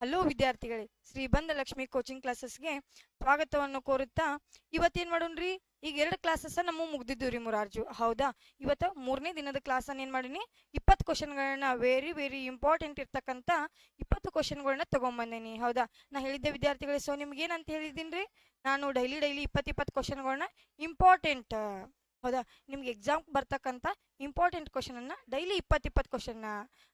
Hello ವಿದ್ಯಾರ್ಥಿಗಳೇ, ಶ್ರೀ ಬಂದ Lakshmi coaching ಕ್ಲಾಸಸ್ಗೆ ಸ್ವಾಗತವನ್ನು ಕೋರುತ್ತಾ ಇವತ್ತೇನ್ ಮಾಡೋಣ್ರಿ? ಈಗ ಎರಡು ಕ್ಲಾಸಸ್ ನಮ್ಮ ಮುಗ್ದಿದ್ದು ರೀ ಮುರಾರ್ಜು. ಹೌದಾ? ಇವತ್ತು ಮೂರನೇ ದಿನದ ಕ್ಲಾಸನ್ನು ಏನು ಮಾಡೀನಿ? ಇಪ್ಪತ್ತು ಕ್ವಶನ್ಗಳನ್ನ ವೆರಿ ವೆರಿ ಇಂಪಾರ್ಟೆಂಟ್ ಇರ್ತಕ್ಕಂಥ ಇಪ್ಪತ್ತು ಕ್ವಶನ್ಗಳನ್ನ ತಗೊಂಬಂದೇನಿ. ಹೌದಾ? ನಾ ಹೇಳಿದ್ದೆ ವಿದ್ಯಾರ್ಥಿಗಳೇ ಸೊ ನಿಮ್ಗೆ ಏನಂತ ಹೇಳಿದ್ದೀನಿ ನಾನು ಡೈಲಿ ಡೈಲಿ ಇಪ್ಪತ್ತು ಇಪ್ಪತ್ತು ಕ್ವಶನ್ಗಳನ್ನ ಇಂಪಾರ್ಟೆಂಟ್ ಹೌದಾ? ನಿಮ್ಗೆ ಎಕ್ಸಾಮ್ ಬರ್ತಕ್ಕಂಥ ಇಂಪಾರ್ಟೆಂಟ್ ಕ್ವಶನ್ ಅನ್ನ ಡೈಲಿ ಇಪ್ಪತ್ತು ಇಪ್ಪತ್ತು ಕ್ವಶನ್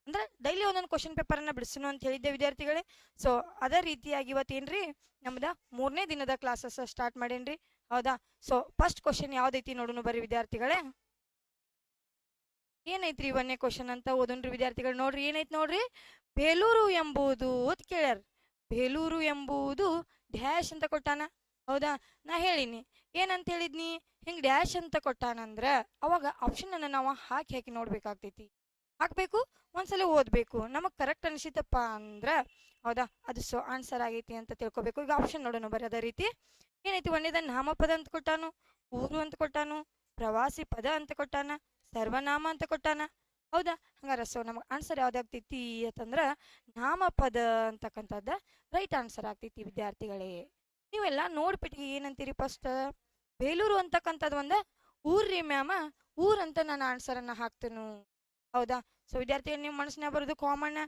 ಅಂದ್ರೆ ಡೈಲಿ ಒಂದೊಂದು ಕ್ವಶನ್ ಪೇಪರ್ ಅನ್ನ ಬಿಡಿಸೋಣ ಅಂತ ಹೇಳಿದ್ದೆ ವಿದ್ಯಾರ್ಥಿಗಳೇ. ಸೊ ಅದೇ ರೀತಿಯಾಗಿ ಇವತ್ತೇನ್ರಿ ನಮ್ದ ಮೂರನೇ ದಿನದ ಕ್ಲಾಸಸ್ ಸ್ಟಾರ್ಟ್ ಮಾಡೇನ್ರಿ. ಹೌದಾ? ಸೊ ಫಸ್ಟ್ ಕ್ವಶನ್ ಯಾವ್ದೈತಿ ನೋಡೋಣ ಬರ್ರಿ ವಿದ್ಯಾರ್ಥಿಗಳೇ. ಏನೈತ್ರಿ ಒಂದನೇ ಕ್ವಶನ್ ಅಂತ ಓದೋಣ್ರಿ ವಿದ್ಯಾರ್ಥಿಗಳು ನೋಡ್ರಿ, ಏನೈತಿ ನೋಡ್ರಿ? ಬೇಲೂರು ಎಂಬುದು ಅಂತ ಕೇಳ್ಯಾರ. ಬೇಲೂರು ಎಂಬುದು ಡ್ಯಾಶ್ ಅಂತ ಕೊಟ್ಟಾನ. ಹೌದಾ? ನಾ ಹೇಳಿನಿ. ಏನಂತ ಹೇಳಿದ್ನಿ? ಹಿಂಗೆ ಡ್ಯಾಶ್ ಅಂತ ಕೊಟ್ಟಾನಂದ್ರೆ ಅವಾಗ ಆಪ್ಷನ್ ಅನ್ನ ನಾವು ಹಾಕಿ ಹಾಕಿ ನೋಡ್ಬೇಕಾಗ್ತೈತಿ. ಹಾಕ್ಬೇಕು, ಒಂದ್ಸಲ ಓದ್ಬೇಕು. ನಮಗೆ ಕರೆಕ್ಟ್ ಅನಿಸಿತಪ್ಪ ಅಂದ್ರೆ ಹೌದಾ? ಅದು ಸೊ ಆನ್ಸರ್ ಆಗೈತಿ ಅಂತ ತಿಳ್ಕೊಬೇಕು. ಈಗ ಆಪ್ಷನ್ ನೋಡೋಣ ಅದೇ ರೀತಿ. ಏನೈತಿ? ಒಂದೇದ ನಾಮಪದ ಅಂತ ಕೊಟ್ಟಾನು, ಊರು ಅಂತ ಕೊಟ್ಟಾನು, ಪ್ರವಾಸಿ ಪದ ಅಂತ ಕೊಟ್ಟಾನ, ಸರ್ವನಾಮ ಅಂತ ಕೊಟ್ಟಾನ. ಹೌದಾ? ಹಂಗಾರ ಸೊ ನಮಗೆ ಆನ್ಸರ್ ಯಾವ್ದಾಗ್ತೈತಿ ಅಂತಂದ್ರೆ ನಾಮಪದ ಅಂತಕ್ಕಂಥದ್ದು ರೈಟ್ ಆನ್ಸರ್ ಆಗ್ತೈತಿ ವಿದ್ಯಾರ್ಥಿಗಳೇ. ನೀವೆಲ್ಲ ನೋಡ್ಬಿಟ್ಟು ಏನಂತೀರಿ ಫಸ್ಟ್ ಬೇಲೂರು ಅಂತಕ್ಕಂಥದ್ದು ಒಂದು ಊರ್ರಿ ಮ್ಯಾಮ. ಊರಂತ ನಾನು ಆನ್ಸರ್ ಅನ್ನ ಹಾಕ್ತೇನು. ಹೌದಾ? ಸೊ ವಿದ್ಯಾರ್ಥಿಗಳು ನಿಮ್ಮ ಮನಸ್ಸಿನ ಬರೋದು ಕಾಮನ್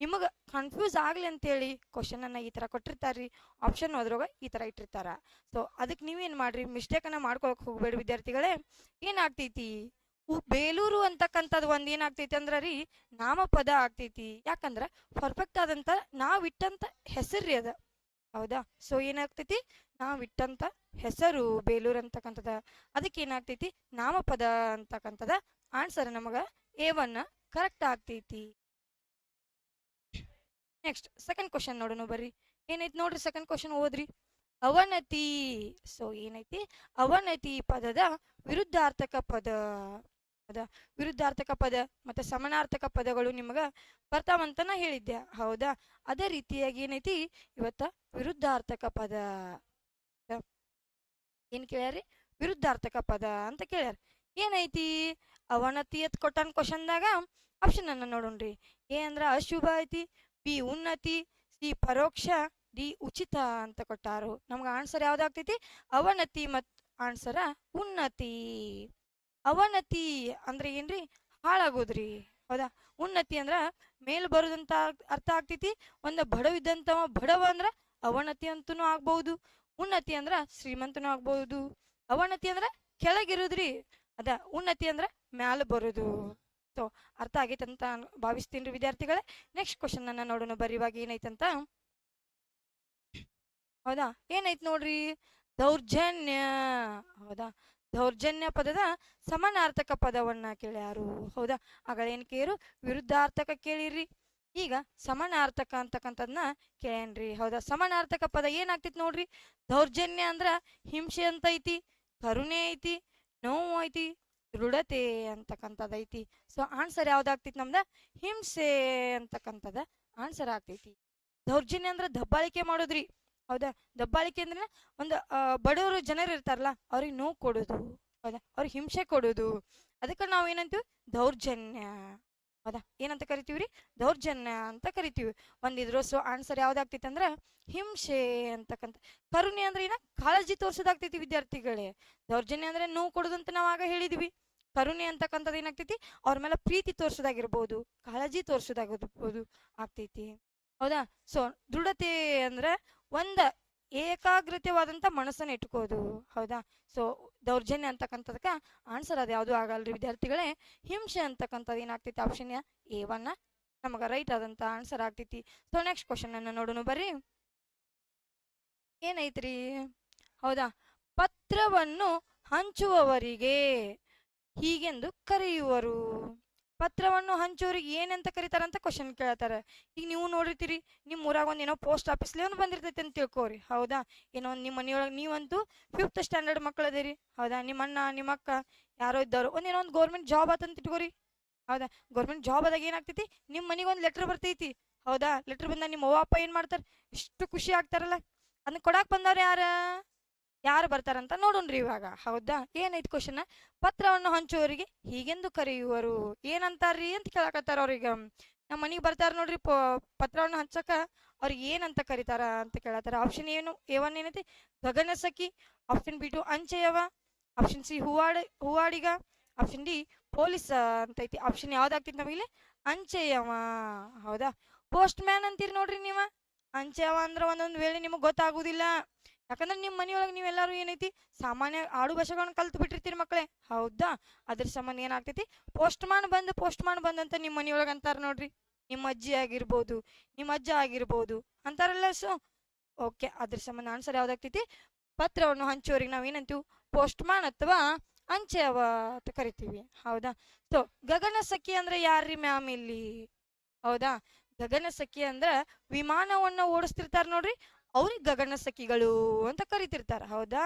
ನಿಮಗೆ ಕನ್ಫ್ಯೂಸ್ ಆಗಲಿ ಅಂತೇಳಿ ಕ್ವಶನ್ ಅನ್ನ ಈ ತರ ಕೊಟ್ಟಿರ್ತಾರ್ರಿ. ಆಪ್ಷನ್ ಓದ್ರಾಗ ಈ ತರ ಇಟ್ಟಿರ್ತಾರ. ಸೊ ಅದಕ್ಕೆ ನೀವೇನ್ ಮಾಡ್ರಿ? ಮಿಸ್ಟೇಕ್ ಮಾಡ್ಕೊಳಕ್ಕೆ ಮಾಡ್ಕೊಳಕ್ ಹೋಗ್ಬೇಡಿ ವಿದ್ಯಾರ್ಥಿಗಳೇ. ಏನಾಗ್ತೈತಿ? ಬೇಲೂರು ಅಂತಕ್ಕಂಥದ್ದು ಒಂದ್ ಏನಾಗ್ತೈತಿ ಅಂದ್ರೆ ರೀ ನಾಮಪದ ಆಗ್ತೈತಿ. ಯಾಕಂದ್ರ ಪರ್ಫೆಕ್ಟ್ ಆದಂತ ನಾವ್ ಇಟ್ಟಂತ ರೀ ಅದ. ಹೌದಾ? ಸೊ ಏನಾಗ್ತೈತಿ? ನಾವ್ ಇಟ್ಟಂತ ಹೆಸರು ಬೇಲೂರು ಅಂತಕ್ಕಂಥದ. ಅದಕ್ಕೆ ಏನಾಗ್ತೈತಿ? ನಾಮಪದ ಅಂತಕ್ಕಂಥದ ಆನ್ಸರ್ ನಮಗ ಎ ಒನ್ ಕರೆಕ್ಟ್ ಆಗ್ತೈತಿ. ನೆಕ್ಸ್ಟ್ ಸೆಕೆಂಡ್ ಕ್ವಶನ್ ನೋಡೋಣ ಬರ್ರಿ. ಏನೈತಿ ನೋಡ್ರಿ ಸೆಕೆಂಡ್ ಕ್ವಶನ್ ಓದ್ರಿ? ಅವನತಿ ಸೊ ಏನೈತಿ? ಅವನತಿ ಪದದ ವಿರುದ್ಧಾರ್ಥಕ ಪದ. ಹೌದಾ ವಿರುದ್ಧಾರ್ಥಕ ಪದ ಮತ್ತೆ ಸಮಾನಾರ್ಥಕ ಪದಗಳು ನಿಮಗ ಬರ್ತಾವಂತ ನಾ ಹೇಳಿದ್ದೆ. ಹೌದಾ? ಅದೇ ರೀತಿಯಾಗಿ ಏನೈತಿ? ಇವತ್ತ ವಿರುದ್ಧಾರ್ಥಕ ಪದ. ಏನು ಕೇಳ್ಯಾರಿ? ವಿರುದ್ಧಾರ್ಥಕ ಪದ ಅಂತ ಕೇಳ್ಯಾರ. ಏನೈತಿ? ಅವನತಿ ಅತ್ ಕೊಟ್ಟಾನ ಕ್ವಶನ್ದಾಗ ಆಪ್ಷನ್ ಅನ್ನ ನೋಡೋಣ್ರಿ ಎ ಅಂದ್ರ ಅಶುಭ ಐತಿ, ಬಿ ಉನ್ನತಿ, ಸಿ ಪರೋಕ್ಷ, ಡಿ ಉಚಿತ ಅಂತ ಕೊಟ್ಟಾರು. ನಮ್ಗೆ ಆನ್ಸರ್ ಯಾವ್ದಾಗ್ತೈತಿ? ಅವನತಿ ಮತ್ ಆನ್ಸರ ಉನ್ನತಿ. ಅವನತಿ ಅಂದ್ರೆ ಏನ್ರಿ? ಹಾಳಾಗೋದ್ರಿ. ಹೌದಾ? ಉನ್ನತಿ ಅಂದ್ರ ಮೇಲ್ ಬರೋದಂತ ಅರ್ಥ- ಆಗ್ತೈತಿ. ಒಂದ ಬಡವಿದ್ದಂತವ ಬಡವ ಅಂದ್ರ ಅವನತಿ ಅಂತನೂ ಆಗ್ಬಹುದು. ಉನ್ನತಿ ಅಂದ್ರ ಶ್ರೀಮಂತನೂ ಆಗ್ಬಹುದು. ಅವನತಿ ಅಂದ್ರ ಕೆಳಗಿರೋದ್ರಿ. ಅದ ಉನ್ನತಿ ಅಂದ್ರ ಮ್ಯಾಲ ಬರೋದು. ಸೊ ಅರ್ಥ ಆಗೈತೆ ಅಂತ ಭಾವಿಸ್ತೀನಿ ವಿದ್ಯಾರ್ಥಿಗಳೇ. ನೆಕ್ಸ್ಟ್ ಕ್ವಶನ್ ಅನ್ನ ನೋಡೋಣ ಬರೀವಾಗ ಏನೈತಂತ? ಹೌದಾ? ಏನೈತ್ ನೋಡ್ರಿ? ದೌರ್ಜನ್ಯ. ಹೌದಾ? ದೌರ್ಜನ್ಯ ಪದದ ಸಮಾನಾರ್ಥಕ ಪದವನ್ನ ಕೇಳ್ಯಾರು. ಹೌದಾ? ಆಗಳೇನ್ ಕೇರು ವಿರುದ್ಧಾರ್ಥಕ ಕೇಳಿರಿ ಈಗ ಸಮಾನಾರ್ಥಕ ಅಂತಕ್ಕಂಥದ್ನ ಕೇಳೇನ್ರಿ ಹೌದಾ? ಸಮಾನಾರ್ಥಕ ಪದ ಏನಾಗ್ತೈತಿ ನೋಡ್ರಿ? ದೌರ್ಜನ್ಯ ಅಂದ್ರ ಹಿಂಸೆ ಅಂತ ಐತಿ ಕರುಣೆ ಐತಿ, ನೋವು ಐತಿ, ದೃಢತೆ ಅಂತಕ್ಕಂಥದ್ದು ಐತಿ. ಸೊ ಆನ್ಸರ್ ಯಾವ್ದಾಗ್ತೈತಿ ನಮ್ದ? ಹಿಂಸೆ ಅಂತಕ್ಕಂಥದ ಆನ್ಸರ್ ಆಗ್ತೈತಿ. ದೌರ್ಜನ್ಯ ಅಂದ್ರ ದಬ್ಬಾಳಿಕೆ ಮಾಡೋದ್ರಿ. ಹೌದಾ? ದಬ್ಬಾಳಿಕೆ ಅಂದ್ರೆ ಒಂದು ಬಡವರು ಜನರು ಇರ್ತಾರಲ್ಲ, ಅವ್ರಿಗೆ ನೋವು ಕೊಡೋದು, ಹೌದಾ? ಅವ್ರಿಗೆ ಹಿಂಸೆ ಕೊಡೋದು. ಅದಕ್ಕೆ ನಾವು ಏನಂತೀವಿ? ದೌರ್ಜನ್ಯ. ಹೌದಾ? ಏನಂತ ಕರಿತೀವ್ರಿ? ದೌರ್ಜನ್ಯ ಅಂತ ಕರಿತೀವಿ. ಒಂದಿದ್ರು ಸೊ ಆನ್ಸರ್ ಯಾವ್ದಾಗ್ತೈತಿ ಅಂದ್ರೆ, ಹಿಂಸೆ ಅಂತಕ್ಕಂಥ. ಕರುಣೆ ಅಂದ್ರೆ ಏನ? ಕಾಳಜಿ ತೋರ್ಸೋದಾಗ್ತೈತಿ ವಿದ್ಯಾರ್ಥಿಗಳೇ. ದೌರ್ಜನ್ಯ ಅಂದ್ರೆ ನೋವು ಅಂತ ನಾವು ಆಗ ಹೇಳಿದ್ವಿ. ಕರುಣೆ ಅಂತಕ್ಕಂಥದ್ದು ಏನಾಗ್ತೈತಿ? ಅವ್ರ ಮೇಲೆ ಪ್ರೀತಿ ತೋರ್ಸೋದಾಗಿರ್ಬೋದು, ಕಾಳಜಿ ತೋರ್ಸೋದಾಗಿರ್ಬೋದು, ಆಗ್ತೈತಿ. ಹೌದಾ? ಸೊ ದೃಢತೆ ಅಂದ್ರೆ ಒಂದ ಏಕಾಗ್ರತೆವಾದಂಥ ಮನಸ್ಸನ್ನ ಇಟ್ಕೋದು. ಹೌದಾ? ಸೊ ದೌರ್ಜನ್ಯ ಅಂತಕ್ಕಂಥದಕ್ಕೆ ಆನ್ಸರ್ ಅದು ಯಾವುದು ಆಗಲ್ರಿ ವಿದ್ಯಾರ್ಥಿಗಳೇ. ಹಿಂಸೆ ಅಂತಕ್ಕಂಥದ್ದು ಏನಾಗ್ತೈತಿ ಆಪ್ಷನ್ ಎ ಒನ್ನ ನಮಗೆ ರೈಟ್ ಆದಂತ ಆನ್ಸರ್ ಆಗ್ತೈತಿ. ಸೊ ನೆಕ್ಸ್ಟ್ ಕ್ವಶನ್ ಅನ್ನ ನೋಡೋಣ ಬರ್ರಿ. ಏನೈತ್ರಿ? ಹೌದಾ? ಪತ್ರವನ್ನು ಹಂಚುವವರಿಗೆ ಹೀಗೆಂದು ಕರೆಯುವರು. ಪತ್ರವನ್ನು ಹಂಚೋರಿಗೆ ಏನಂತ ಕರೀತಾರಂತ ಕ್ವಶನ್ ಕೇಳ್ತಾರೆ. ಈಗ ನೀವು ನೋಡಿರ್ತೀರಿ ನಿಮ್ಮ ಊರಾಗ ಒಂದು ಏನೋ ಪೋಸ್ಟ್ ಆಫೀಸ್ಲಿ ಒಂದು ಬಂದಿರ್ತೈತಿ ಅಂತ ತಿಳ್ಕೊರಿ. ಹೌದಾ? ಏನೋ ಒಂದು ನಿಮ್ಮ ಮನೆಯೊಳಗೆ ನೀವಂತೂ ಫಿಫ್ತ್ ಸ್ಟ್ಯಾಂಡರ್ಡ್ ಮಕ್ಕಳು ಅದೇರಿ. ಹೌದಾ? ನಿಮ್ಮ ಅಣ್ಣ, ನಿಮ್ಮ ಅಕ್ಕ ಯಾರೋ ಇದ್ದಾರೋ ಒಂದು ಏನೋ ಒಂದು ಗೌರ್ಮೆಂಟ್ ಜಾಬ್ ಆತಂತ ಇಟ್ಕೋರಿ ಹೌದಾ? ಗೌರ್ಮೆಂಟ್ ಜಾಬ್ ಆದಾಗ ಏನಾಗ್ತೈತಿ? ನಿಮ್ಮ ಮನೆಗೆ ಒಂದು ಲೆಟ್ರ್ ಬರ್ತೈತಿ. ಹೌದಾ? ಲೆಟ್ರ್ ಬಂದಾಗ ನಿಮ್ಮ ಅವ್ವ, ಅಪ್ಪ ಏನು ಮಾಡ್ತಾರೆ? ಎಷ್ಟು ಖುಷಿ ಆಗ್ತಾರಲ್ಲ. ಅದನ್ನ ಕೊಡಕ್ಕೆ ಬಂದವ್ರು ಯಾರ? ಯಾರು ಬರ್ತಾರಂತ ನೋಡೋಣ್ರಿ ಇವಾಗ. ಹೌದಾ? ಏನೈತಿ ಕ್ವಶನ್ ಪತ್ರವನ್ನು ಹಂಚುವವರಿಗೆ ಹೀಗೆಂದು ಕರೆಯುವರು. ಏನಂತಾರ್ರಿ ಅಂತ ಕೇಳಕತ್ತಾರ ಅವ್ರಿಗೆ. ನಮ್ಮ ಮನೆಗೆ ಬರ್ತಾರ ನೋಡ್ರಿ ಪತ್ರವನ್ನು ಹಂಚಕ ಅವ್ರಿಗೆ ಏನಂತ ಕರೀತಾರ ಅಂತ ಕೇಳತ್ತಾರ ಆಪ್ಷನ್ ಏನು? ಎ ಒನ್ ಏನೈತಿ? ಗಗನ ಸಖಿ ಆಪ್ಷನ್ ಬಿ ಟು ಅಂಚೆಯವ ಆಪ್ಷನ್ ಸಿ ಹೂವಾಡ, ಹೂವಾಡಿಗ ಆಪ್ಷನ್ ಡಿ ಪೊಲೀಸ್ ಅಂತ ಐತಿ ಆಪ್ಷನ್ ಯಾವ್ದಾಗ್ತೈತಿ ನಮಗೆ ಅಂಚೆಯವ. ಹೌದಾ? ಪೋಸ್ಟ್ ಮ್ಯಾನ್ ಅಂತೀರಿ ನೋಡ್ರಿ ನೀವ? ಅಂಚೆಯವ ಅಂದ್ರೆ ಒಂದೊಂದು ವೇಳೆ ನಿಮಗೆ ಗೊತ್ತಾಗುದಿಲ್ಲ. ಯಾಕಂದ್ರೆ ನಿಮ್ಮ ಮನೆಯೊಳಗೆ ನೀವೆಲ್ಲರೂ ಏನೈತಿ ಸಾಮಾನ್ಯ ಆಡು ಭಾಷೆಗಳನ್ನ ಕಲ್ತು ಬಿಟ್ಟಿರ್ತೀರಿ ಮಕ್ಕಳೇ ಹೌದಾ? ಅದ್ರ ಸಂಬಂಧ ಏನಾಗ್ತೈತಿ? ಪೋಸ್ಟ್ ಮಾನ್ ಬಂದು ಪೋಸ್ಟ್ ಮಾನ್ ಬಂದಂತ ನಿಮ್ಮ ಮನೆಯೊಳಗೆ ಅಂತಾರೆ ನೋಡ್ರಿ. ನಿಮ್ಮ ಅಜ್ಜಿ ಆಗಿರ್ಬೋದು ನಿಮ್ಮ ಅಜ್ಜ ಆಗಿರ್ಬೋದು ಅಂತಾರಲ್ಲ ಸೊ. ಓಕೆ, ಅದ್ರ ಸಂಬಂಧ ಆನ್ಸರ್ ಯಾವ್ದಾಗ್ತೈತಿ? ಪತ್ರವನ್ನು ಹಂಚೋರಿಗೆ ನಾವು ಏನಂತೀವಿ? ಪೋಸ್ಟ್ ಮಾನ್ ಅಥವಾ ಅಂಚೆ ಅವ ಅಂತ ಕರಿತೀವಿ. ಹೌದಾ? ಸೊ, ಗಗನ ಸಖಿ ಅಂದ್ರೆ ಯಾರ್ರಿ ಮ್ಯಾಮ್ ಇಲ್ಲಿ? ಹೌದಾ? ಗಗನ ಸಖಿ ಅಂದ್ರ ವಿಮಾನವನ್ನ ಓಡಿಸ್ತಿರ್ತಾರ ನೋಡ್ರಿ. ಅವ್ರಿಗೆ ಗಗನ ಸಖಿಗಳು ಅಂತ ಕರಿತಿರ್ತಾರ, ಹೌದಾ?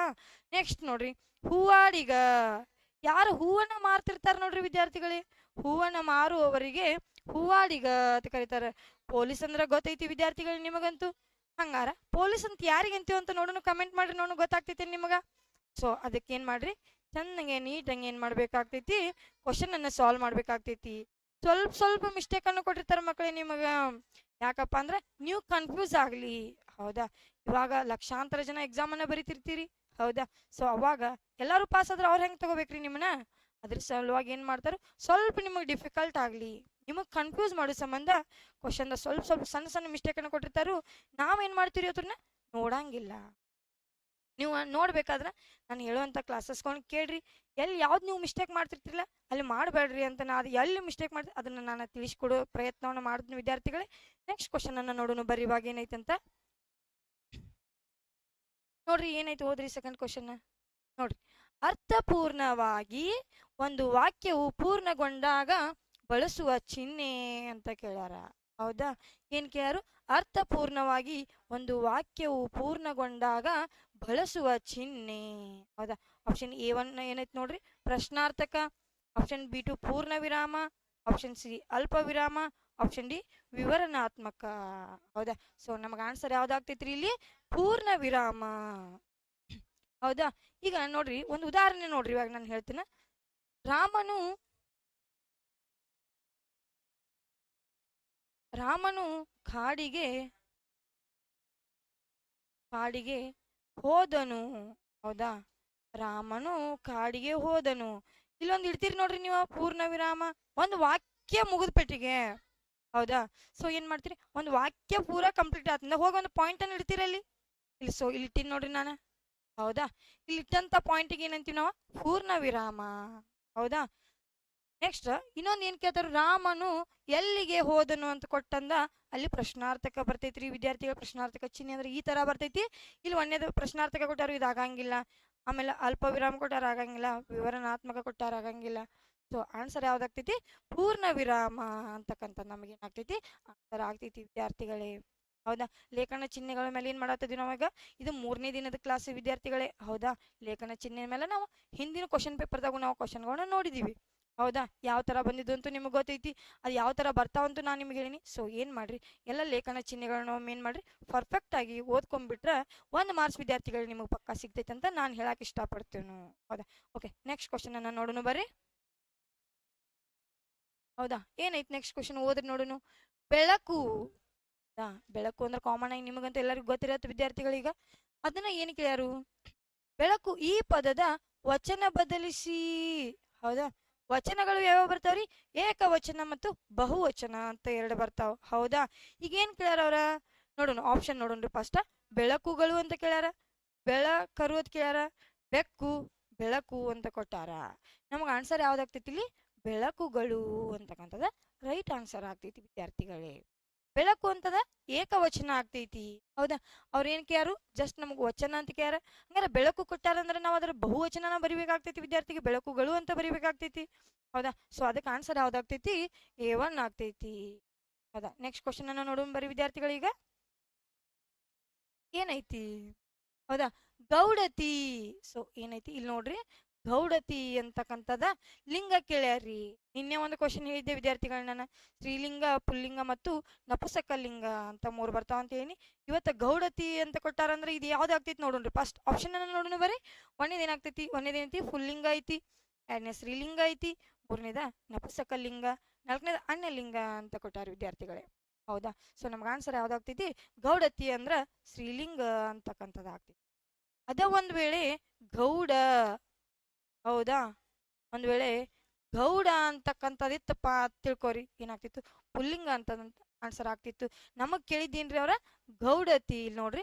ನೆಕ್ಸ್ಟ್ ನೋಡ್ರಿ, ಹೂವಾಡಿಗ, ಯಾರು ಹೂವನ್ನ ಮಾರ್ತಿರ್ತಾರ ನೋಡ್ರಿ ವಿದ್ಯಾರ್ಥಿಗಳೇ? ಹೂವನ್ನ ಮಾರುವವರಿಗೆ ಹೂವಾಡಿಗ ಅಂತ ಕರೀತಾರ. ಪೊಲೀಸ್ ಅಂದ್ರ ಗೊತ್ತೈತಿ ವಿದ್ಯಾರ್ಥಿಗಳು ನಿಮಗಂತೂ? ಹಂಗಾರ ಪೊಲೀಸ್ ಅಂತ ಯಾರಿಗೆ ಅಂತೀವಿ ಅಂತ ನೋಡೋಣ ಕಮೆಂಟ್ ಮಾಡ್ರಿ ನೋಡೋಣ ಗೊತ್ತಾಗ್ತೈತಿ ನಿಮಗ? ಸೊ ಅದಕ್ಕೆ ಏನ್ ಮಾಡ್ರಿ? ಚೆನ್ನಾಗೆ ನೀಟಾಗಿ ಏನ್ ಮಾಡ್ಬೇಕಾಗ್ತೈತಿ? ಕ್ವಶನ್ ಅನ್ನ ಸಾಲ್ವ್ ಮಾಡ್ಬೇಕಾಗ್ತೈತಿ. ಸ್ವಲ್ಪ ಸ್ವಲ್ಪ ಮಿಸ್ಟೇಕ್ ಅನ್ನು ಕೊಟ್ಟಿರ್ತಾರ ಮಕ್ಕಳೇ ನಿಮಗ. ಯಾಕಪ್ಪ ಅಂದ್ರೆ ನೀವು ಕನ್ಫ್ಯೂಸ್ ಆಗ್ಲಿ. ಹೌದಾ? ಇವಾಗ ಲಕ್ಷಾಂತರ ಜನ ಎಕ್ಸಾಮ್ ಅನ್ನ ಬರಿತಿರ್ತೀರಿ, ಹೌದಾ? ಸೊ ಅವಾಗ ಎಲ್ಲರೂ ಪಾಸ್ ಆದ್ರೆ ಅವ್ರು ಹೆಂಗ್ ತಗೋಬೇಕ್ರಿ ನಿಮ್ಮನ್ನ? ಅದ್ರ ಸಲುವಾಗಿ ಏನ್ ಮಾಡ್ತಾರೆ, ಸ್ವಲ್ಪ ನಿಮಗೆ ಡಿಫಿಕಲ್ಟ್ ಆಗ್ಲಿ. ನಿಮಗೆ ಕನ್ಫ್ಯೂಸ್ ಮಾಡೋ ಸಂಬಂಧ ಕ್ವಶನ್ ಸ್ವಲ್ಪ ಸ್ವಲ್ಪ ಸಣ್ಣ ಸಣ್ಣ ಮಿಸ್ಟೇಕ್ ಅನ್ನ ಕೊಟ್ಟಿರ್ತಾರು, ನಾವೇನ್ ಮಾಡ್ತೀರಿ ಅದ್ರನ್ನ? ನೋಡಂಗಿಲ್ಲ. ನೀವು ನೋಡ್ಬೇಕಾದ್ರೆ ನಾನು ಹೇಳುವಂಥ ಕ್ಲಾಸಸ್ಕೊಂಡು ಕೇಳ್ರಿ. ಎಲ್ಲಿ ಯಾವ್ದು ನೀವು ಮಿಸ್ಟೇಕ್ ಮಾಡ್ತಿರ್ತಿಲ್ಲ ಅಲ್ಲಿ ಮಾಡಬೇಡ್ರಿ ಅಂತ ನಾ ಅದು ಎಲ್ಲಿ ಮಿಸ್ಟೇಕ್ ಮಾಡ್ತೀನಿ ಅದನ್ನ ನಾನು ತಿಳಿಸ್ಕೊಡೋ ಪ್ರಯತ್ನವನ್ನು ಮಾಡಿದ್ನು ವಿದ್ಯಾರ್ಥಿಗಳೇ ನೆಕ್ಸ್ಟ್ ಕ್ವಶನ್ ಅನ್ನ ನೋಡೋಣ ಬರ್ರಿ ಇವಾಗ ಏನೈತೆ ಅಂತ ನೋಡ್ರಿ ಏನಾಯ್ತು ಹೋದ್ರಿ ಸೆಕೆಂಡ್ ಕ್ವಶನ್ ನೋಡ್ರಿ. ಅರ್ಥಪೂರ್ಣವಾಗಿ ಒಂದು ವಾಕ್ಯವು ಪೂರ್ಣಗೊಂಡಾಗ ಬಳಸುವ ಚಿಹ್ನೆ ಅಂತ ಕೇಳ್ಯಾರ. ಹೌದಾ? ಏನ್ ಕೇಳ್ಯಾರು? ಅರ್ಥಪೂರ್ಣವಾಗಿ ಒಂದು ವಾಕ್ಯವು ಪೂರ್ಣಗೊಂಡಾಗ ಬಳಸುವ ಚಿಹ್ನೆ. ಹೌದಾ? ಆಪ್ಷನ್ ಎ ಒನ್ ಏನೈತೆ ನೋಡ್ರಿ? ಪ್ರಶ್ನಾರ್ಥಕ ಆಪ್ಷನ್ ಬಿ ಟು ಪೂರ್ಣ ವಿರಾಮ ಆಪ್ಷನ್ ಸಿ ಅಲ್ಪ ವಿರಾಮ ಆಪ್ಷನ್ ಡಿ ವಿವರಣಾತ್ಮಕ. ಹೌದಾ? ಸೊ ನಮಗೆ ಆನ್ಸರ್ ಯಾವ್ದಾಗ್ತೈತ್ರಿ ಇಲ್ಲಿ? ಪೂರ್ಣ ವಿರಾಮ. ಹೌದಾ? ಈಗ ನೋಡ್ರಿ, ಒಂದು ಉದಾಹರಣೆ ನೋಡ್ರಿ ಇವಾಗ ನಾನು ಹೇಳ್ತೀನಿ. ರಾಮನು ರಾಮನು ಕಾಡಿಗೆ ಕಾಡಿಗೆ ಹೋದನು. ಹೌದಾ? ರಾಮನು ಕಾಡಿಗೆ ಹೋದನು. ಇಲ್ಲೊಂದು ಇಡ್ತೀರಿ ನೋಡ್ರಿ ನೀವು ಪೂರ್ಣ ವಿರಾಮ. ಒಂದು ವಾಕ್ಯ ಮುಗಿದ ಪೆಟ್ಟಿಗೆ. ಹೌದಾ? ಸೊ ಏನ್ ಮಾಡ್ತೀರಿ? ಒಂದು ವಾಕ್ಯ ಪೂರ ಕಂಪ್ಲೀಟ್ ಆತಂದ ಹೋಗಿ ಒಂದು ಪಾಯಿಂಟ್ ಅನ್ನು ಇಡ್ತೀರಿ ಅಲ್ಲಿ ಇಲ್ಲಿ ಸೊ ಇಲ್ಲಿ ಇಟ್ಟಿನಿ ನೋಡ್ರಿ ನಾನು. ಹೌದಾ? ಇಲ್ಲಿ ಇಟ್ಟಂತ ಪಾಯಿಂಟಿಗೆ ಏನಂತೀವಿ ನಾವು? ಪೂರ್ಣ ವಿರಾಮ. ಹೌದಾ? ನೆಕ್ಸ್ಟ್ ಇನ್ನೊಂದು ಏನ್ ಕೇಳ್ತಾರ? ರಾಮನು ಎಲ್ಲಿಗೆ ಹೋದನು ಅಂತ ಕೊಟ್ಟಂದ ಅಲ್ಲಿ ಪ್ರಶ್ನಾರ್ಥಕ ಬರ್ತೈತ್ರಿ. ವಿದ್ಯಾರ್ಥಿಗಳ ಪ್ರಶ್ನಾರ್ಥಕ ಚಿಹ್ನೆ ಅಂದ್ರೆ ಈ ತರ ಬರ್ತೈತಿ. ಇಲ್ಲಿ ಒಂದೇದು ಪ್ರಶ್ನಾರ್ಥಕ ಕೊಟ್ಟಾರು ಇದು ಆಗಂಗಿಲ್ಲ ಆಮೇಲೆ ಅಲ್ಪ ವಿರಾಮ ಕೊಟ್ಟಾರ ಆಗಂಗಿಲ್ಲ ವಿವರಣಾತ್ಮಕ ಕೊಟ್ಟಾರ ಆಗಂಗಿಲ್ಲ ಸೊ ಆನ್ಸರ್ ಯಾವ್ದಾಗ್ತೈತಿ? ಪೂರ್ಣ ವಿರಾಮ ಅಂತಕ್ಕಂಥ ನಮಗೆ ಏನಾಗ್ತೈತಿ? ಆನ್ಸರ್ ಆಗ್ತೈತಿ ವಿದ್ಯಾರ್ಥಿಗಳೇ. ಹೌದಾ? ಲೇಖನ ಚಿಹ್ನೆಗಳ ಮೇಲೆ ಏನ್ ಮಾಡತ್ತಿದ್ವಿ ನಾವಾಗ ಇದು ಮೂರನೇ ದಿನದ ಕ್ಲಾಸ್ ವಿದ್ಯಾರ್ಥಿಗಳೇ. ಹೌದಾ? ಲೇಖನ ಚಿಹ್ನೆ ಮೇಲೆ ನಾವು ಹಿಂದಿನ ಕ್ವಶನ್ ಪೇಪರ್ದಾಗ ನಾವು ಕ್ವಶನ್ಗಳನ್ನ ನೋಡಿದೀವಿ. ಹೌದಾ? ಯಾವ ತರ ಬಂದಿದ್ದು ಅಂತೂ ನಿಮಗೆ ಗೊತ್ತೈತಿ. ಅದು ಯಾವ ತರ ಬರ್ತಾವಂತೂ ನಾನು ನಿಮ್ಗೆ ಹೇಳಿನಿ. ಸೊ ಏನು ಮಾಡ್ರಿ? ಎಲ್ಲ ಲೇಖನ ಚಿಹ್ನೆಗಳನ್ನ ಏನ್ ಮಾಡ್ರಿ? ಪರ್ಫೆಕ್ಟ್ ಆಗಿ ಓದ್ಕೊಂಡ್ಬಿಟ್ರೆ ಒಂದು ಮಾರ್ಕ್ಸ್ ವಿದ್ಯಾರ್ಥಿಗಳು ನಿಮಗೆ ಪಕ್ಕ ಸಿಗ್ತೈತೆ ಅಂತ ನಾನು ಹೇಳಕ್ ಇಷ್ಟಪಡ್ತೇನೆ. ಹೌದಾ? ಓಕೆ ನೆಕ್ಸ್ಟ್ ಕ್ವಶನ್ ಅನ್ನ ನೋಡೋಣ ಬರ್ರಿ. ಹೌದಾ? ಏನೈತೆ ನೆಕ್ಸ್ಟ್ ಕ್ವಶನ್ ಓದ್ರಿ ನೋಡೋಣ ಬೆಳಕು. ಹೌದಾ ಬೆಳಕು ಅಂದ್ರೆ ಕಾಮನ್ ಆಗಿ ನಿಮಗಂತ ಎಲ್ಲರಿಗೂ ಗೊತ್ತಿರತ್ತೆ ವಿದ್ಯಾರ್ಥಿಗಳೀಗ ಅದನ್ನ ಏನು ಕೇಳ್ಯಾರು? ಬೆಳಕು ಈ ಪದದ ವಚನ ಬದಲಿಸಿ. ಹೌದಾ? ವಚನಗಳು ಯಾವ್ಯಾವ ಬರ್ತಾವ್ರಿ? ಏಕವಚನ ಮತ್ತು ಬಹುವಚನ ಅಂತ ಎರಡು ಬರ್ತಾವ. ಹೌದಾ? ಈಗ ಏನ್ ಕೇಳ್ಯಾರ ಅವ್ರ? ನೋಡೋಣ ಆಪ್ಷನ್ ನೋಡೋಣ್ರಿ ಫಸ್ಟ್ ಬೆಳಕುಗಳು ಅಂತ ಕೇಳ್ಯಾರ. ಬೆಳಕರು ಅಂತ ಕೇಳ್ಯಾರ. ಬೆಕ್ಕು, ಬೆಳಕು ಅಂತ ಕೊಟ್ಟಾರ. ನಮಗೆ ಆನ್ಸರ್ ಯಾವ್ದಾಗ್ತೈತಿ ಇಲ್ಲಿ? ಬೆಳಕುಗಳು ಅಂತಕ್ಕಂಥದ್ದು ರೈಟ್ ಆನ್ಸರ್ ಆಗ್ತೈತಿ ವಿದ್ಯಾರ್ಥಿಗಳೇ. ಬೆಳಕು ಅಂತದ ಏಕವಚನ ಆಗ್ತೈತಿ. ಹೌದಾ? ಅವ್ರ ಏನ್ ಕೇಯಾರು? ಜಸ್ಟ್ ನಮಗ್ ವಚನ ಅಂತ ಕ್ಯಾರ? ಹಂಗಾರೆ ಬೆಳಕು ಕೊಟ್ಟಾರಂದ್ರೆ ನಾವು ಅದರ ಬಹುವಚನನ ಬರಿಬೇಕಾಗ್ತೈತಿ ವಿದ್ಯಾರ್ಥಿಗೆ, ಬೆಳಕುಗಳು ಅಂತ ಬರಿಬೇಕಾಗ್ತೈತಿ. ಹೌದಾ? ಸೊ ಅದಕ್ಕೆ ಆನ್ಸರ್ ಯಾವ್ದಾಗ್ತೈತಿ? ಎ ಒನ್ ಆಗ್ತೈತಿ. ಹೌದಾ? ನೆಕ್ಸ್ಟ್ ಕ್ವಶನ್ ಅನ್ನ ನೋಡೋಣ ಬರಿ ವಿದ್ಯಾರ್ಥಿಗಳೀಗ ಏನೈತಿ? ಹೌದಾ? ಗೌಡತಿ. ಸೊ ಏನೈತಿ? ಇಲ್ಲಿ ನೋಡ್ರಿ. ಗೌಡತಿ ಅಂತಕ್ಕಂಥದ ಲಿಂಗ ಕೇಳ್ಯಾರಿ ನಿನ್ನೆ ಒಂದು ಕ್ವಶನ್ ಹೇಳಿದ್ದೆ ವಿದ್ಯಾರ್ಥಿಗಳು ನಾನು ಸ್ತ್ರೀಲಿಂಗ, ಪುಲ್ಲಿಂಗ ಮತ್ತು ನಪುಸಕ ಲಿಂಗ ಅಂತ ಮೂರು ಬರ್ತಾವ ಅಂತ ಹೇಳಿ ಇವತ್ತು ಗೌಡತಿ ಅಂತ ಕೊಟ್ಟಾರಂದ್ರೆ ಇದು ಯಾವ್ದು ಆಗ್ತೈತಿ ನೋಡೋಣ್ರಿ ಫಸ್ಟ್ ಆಪ್ಷನ್ ಅನ್ನ ನೋಡೋಣ ಬರ್ರಿ. ಒಂದೇದು ಏನಾಗ್ತೈತಿ ಒಂದೇದು ಏನೈತಿ ಪುಲ್ಲಿಂಗ ಐತಿ. ಎರಡನೇ ಸ್ತ್ರೀಲಿಂಗ ಐತಿ. ಮೂರನೇದ ನಪುಸಕ ಲಿಂಗ. ನಾಲ್ಕನೇದ ಅಣ್ಣಲಿಂಗ ಅಂತ ಕೊಟ್ಟಾರ ವಿದ್ಯಾರ್ಥಿಗಳೇ. ಹೌದಾ? ಸೊ ನಮ್ಗೆ ಆನ್ಸರ್ ಯಾವ್ದಾಗ್ತೈತಿ ಗೌಡತಿ ಅಂದ್ರ ಸ್ತ್ರೀಲಿಂಗ ಅಂತಕ್ಕಂಥದ್ದು ಆಗ್ತೈತಿ. ಅದ ಒಂದು ವೇಳೆ ಗೌಡ ಹೌದಾ? ಒಂದು ವೇಳೆ ಗೌಡ ಅಂತಕ್ಕಂಥದ್ದಿತ್ತಪ್ಪ ತಿಳ್ಕೊರಿ, ಏನಾಗ್ತಿತ್ತು? ಪುಲ್ಲಿಂಗ ಅಂತ ಆನ್ಸರ್ ಆಗ್ತಿತ್ತು. ನಮಗ್ ಕೇಳಿದ್ದೀನ್ರಿ ಅವ್ರ, ಗೌಡತಿ ಇಲ್ಲಿ ನೋಡ್ರಿ.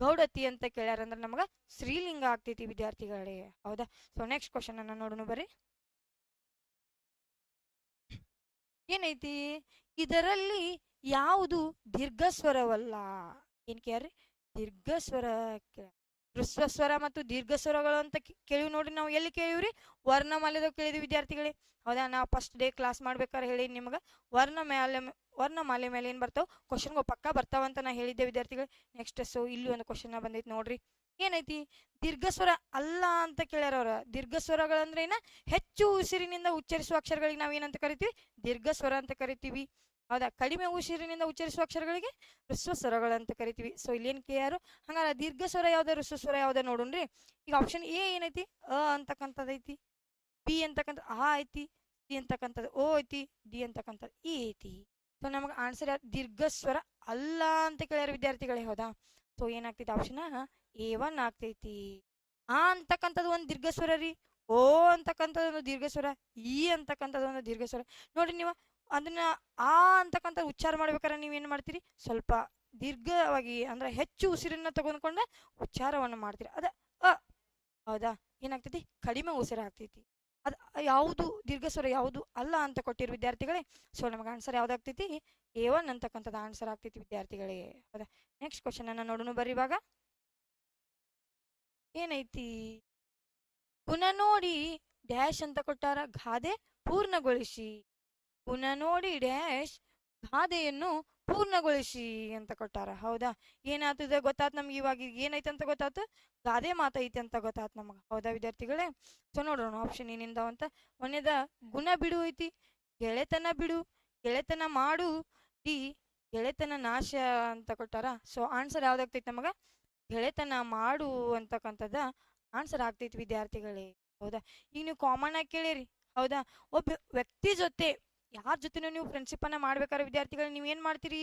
ಗೌಡತಿ ಅಂತ ಕೇಳ್ಯಾರ ಅಂದ್ರೆ ನಮಗ ಸ್ತ್ರೀಲಿಂಗ ಆಗ್ತೈತಿ ವಿದ್ಯಾರ್ಥಿಗಳಿಗೆ. ಹೌದಾ? ಸೊ ನೆಕ್ಸ್ಟ್ ಕ್ವಶನ್ ಅನ್ನ ನೋಡೋಣ ಬರ್ರಿ. ಏನೈತಿ? ಇದರಲ್ಲಿ ಯಾವುದು ದೀರ್ಘಸ್ವರವಲ್ಲ? ಏನ್ ಕೇಳ್ರಿ ದೀರ್ಘಸ್ವರ ಕೇಳ್ಯಾರ. ಹ್ರಸ್ವ ಸ್ವರ ಮತ್ತು ದೀರ್ಘ ಸ್ವರಗಳು ಅಂತ ಕೇಳಿವಿ ನೋಡ್ರಿ ನಾವು ಎಲ್ಲಿ ಕೇಳಿವ್ರಿ? ವರ್ಣಮಾಲೆದಾಗ ಕೇಳಿದ್ವಿ ವಿದ್ಯಾರ್ಥಿಗಳೇ. ಹೌದಾ? ನಾವು ಫಸ್ಟ್ ಡೇ ಕ್ಲಾಸ್ ಮಾಡ್ಬೇಕಾದ್ರೆ ಹೇಳಿ ನಿಮ್ಗೆ. ವರ್ಣಮಾಲೆ ವರ್ಣ ವರ್ಣಮಾಲೆ ಮೇಲೆ ಏನ್ ಬರ್ತಾವ? ಕ್ವಶನ್ಗೂ ಪಕ್ಕ ಬರ್ತಾವ ಅಂತ ನಾ ಹೇಳಿದ್ದೆ ವಿದ್ಯಾರ್ಥಿಗಳು. ನೆಕ್ಸ್ಟ್ ಸೊ ಇಲ್ಲಿ ಒಂದು ಕ್ವಶನ್ ಬಂದೈತಿ ನೋಡ್ರಿ. ಏನೈತಿ? ದೀರ್ಘಸ್ವರ ಅಲ್ಲ ಅಂತ ಕೇಳ್ಯಾರ ಅವ್ರ. ದೀರ್ಘಸ್ವರಗಳಂದ್ರೆ ಏನ ಹೆಚ್ಚು ಉಸಿರಿನಿಂದ ಉಚ್ಚರಿಸುವ ಅಕ್ಷರಗಳಿಗೆ ನಾವೇನಂತ ಏನಂತ ಕರಿತೀವಿ? ದೀರ್ಘಸ್ವರ ಅಂತ ಕರಿತೀವಿ. ಹೌದಾ? ಕಡಿಮೆ ಉಸಿರಿನಿಂದ ಉಚ್ಚರಿಸುವ ಅಕ್ಷರಗಳಿಗೆ ಹೃಸ್ವ ಸ್ವರಗಳು ಅಂತ ಕರಿತೀವಿ. ಸೊ ಇಲ್ಲಿನ್ ಕೇಯಾರು ಹಂಗಾರ ದೀರ್ಘ ಸ್ವರ ಯಾವ್ದ? ಹೃಸ್ವ ಸ್ವರ ಯಾವ್ದ ನೋಡೋಣ್ರಿ ಈಗ ಆಪ್ಷನ್ ಎ ಏನೈತಿ? ಅ ಅಂತಕ್ಕಂಥದ್ದು ಐತಿ ಬಿ ಅಂತಕ್ಕಂಥ ಆ ಐತಿ ಸಿ ಅಂತಕ್ಕಂಥದ್ದು ಓ ಐತಿ ಡಿ ಅಂತಕ್ಕಂಥದ್ದು ಇ ಐತಿ. ಸೊ ನಮಗೆ ಆನ್ಸರ್ ದೀರ್ಘ ಸ್ವರ ಅಲ್ಲ ಅಂತ ಕೇಳ್ಯಾರ ವಿದ್ಯಾರ್ಥಿಗಳೇ, ಹೌದಾ? ಸೊ ಏನಾಗ್ತೈತಿ ಆಪ್ಷನ್ ಎ ಒನ್ ಆಗ್ತೈತಿ. ಆ ಅಂತಕ್ಕಂಥದ್ದು ಒಂದು ದೀರ್ಘ ಸ್ವರ ರೀ ಓ ಅಂತಕ್ಕಂಥದ್ದು ಒಂದು ದೀರ್ಘ ಸ್ವರ ಈ ಅಂತಕ್ಕಂಥದ್ದು ಒಂದು ದೀರ್ಘ ಸ್ವರ. ನೋಡಿ ನೀವು ಅದನ್ನ ಆ ಅಂತಕ್ಕಂಥ ಉಚ್ಚಾರ ಮಾಡ್ಬೇಕಾದ್ರೆ ನೀವೇನು ಮಾಡ್ತೀರಿ? ಸ್ವಲ್ಪ ದೀರ್ಘವಾಗಿ ಅಂದ್ರೆ ಹೆಚ್ಚು ಉಸಿರನ್ನ ತಗೊಂಡ್ಕೊಂಡ್ರೆ ಉಚ್ಚಾರವನ್ನು ಮಾಡ್ತೀರಿ. ಅದ ಅ ಹೌದಾ? ಏನಾಗ್ತೈತಿ? ಕಡಿಮೆ ಉಸಿರು ಆಗ್ತೈತಿ. ಅದ್ ಯಾವುದು ದೀರ್ಘ ಸ್ವರ ಯಾವುದು ಅಲ್ಲ ಅಂತ ಕೊಟ್ಟಿರೋ ವಿದ್ಯಾರ್ಥಿಗಳೇ, ಸೊ ನಮಗೆ ಆನ್ಸರ್ ಯಾವ್ದಾಗ್ತೈತಿ? ಎ ಒನ್ ಅಂತಕ್ಕಂಥದ್ದು ಆನ್ಸರ್ ಆಗ್ತೈತಿ ವಿದ್ಯಾರ್ಥಿಗಳೇ. ಹೌದಾ? ನೆಕ್ಸ್ಟ್ ಕ್ವಶನ್ ಅನ್ನ ನೋಡೋಣ ಬರ್ರಿ ಇವಾಗ. ಏನೈತಿ? ಗುಣ ನೋಡಿ ಡ್ಯಾಶ್ ಅಂತ ಕೊಟ್ಟಾರ ಗಾದೆ ಪೂರ್ಣಗೊಳಿಸಿ. ಗುಣ ನೋಡಿ ಡ್ಯಾಶ್ ಗಾದೆಯನ್ನು ಪೂರ್ಣಗೊಳಿಸಿ ಅಂತ ಕೊಟ್ಟಾರ. ಹೌದಾ? ಏನಾಗ್ತದೆ ಗೊತ್ತಾತ್ ನಮ್ಗೆ ಇವಾಗ ಏನೈತೆ ಅಂತ ಗೊತ್ತಾತು? ಗಾದೆ ಮಾತೈತೆ ಅಂತ ಗೊತ್ತಾತ್ ನಮಗೆ. ಹೌದಾ ವಿದ್ಯಾರ್ಥಿಗಳೇ? ಸೊ ನೋಡೋಣ ಆಪ್ಷನ್ ಏನಿಂದ ಅಂತ. ಒಂದೇದ ಗುಣ ಬಿಡು ಐತಿ, ಗೆಳೆತನ ಬಿಡು, ಗೆಳೆತನ ಮಾಡು, ಡಿ ಗೆಳೆತನ ನಾಶ ಅಂತ ಕೊಟ್ಟಾರ. ಸೊ ಆನ್ಸರ್ ಯಾವ್ದಾಗ್ತೈತಿ ನಮಗ? ಗೆಳೆತನ ಮಾಡು ಅಂತಕ್ಕಂಥದ್ದ ಆನ್ಸರ್ ಆಗ್ತೈತಿ ವಿದ್ಯಾರ್ಥಿಗಳೇ. ಹೌದಾ? ಈಗ ನೀವು ಕಾಮನ್ ಆಗಿ ಕೇಳಿರಿ. ಹೌದಾ? ಒಬ್ಬ ವ್ಯಕ್ತಿ ಜೊತೆ ಯಾರ ಜೊತೆನೂ ನೀವು ಫ್ರೆಂಡ್ಶಿಪ್ ಅನ್ನ ಮಾಡ್ಬೇಕಾದ್ರೆ ವಿದ್ಯಾರ್ಥಿಗಳು ನೀವ್ ಏನ್ ಮಾಡ್ತೀರಿ?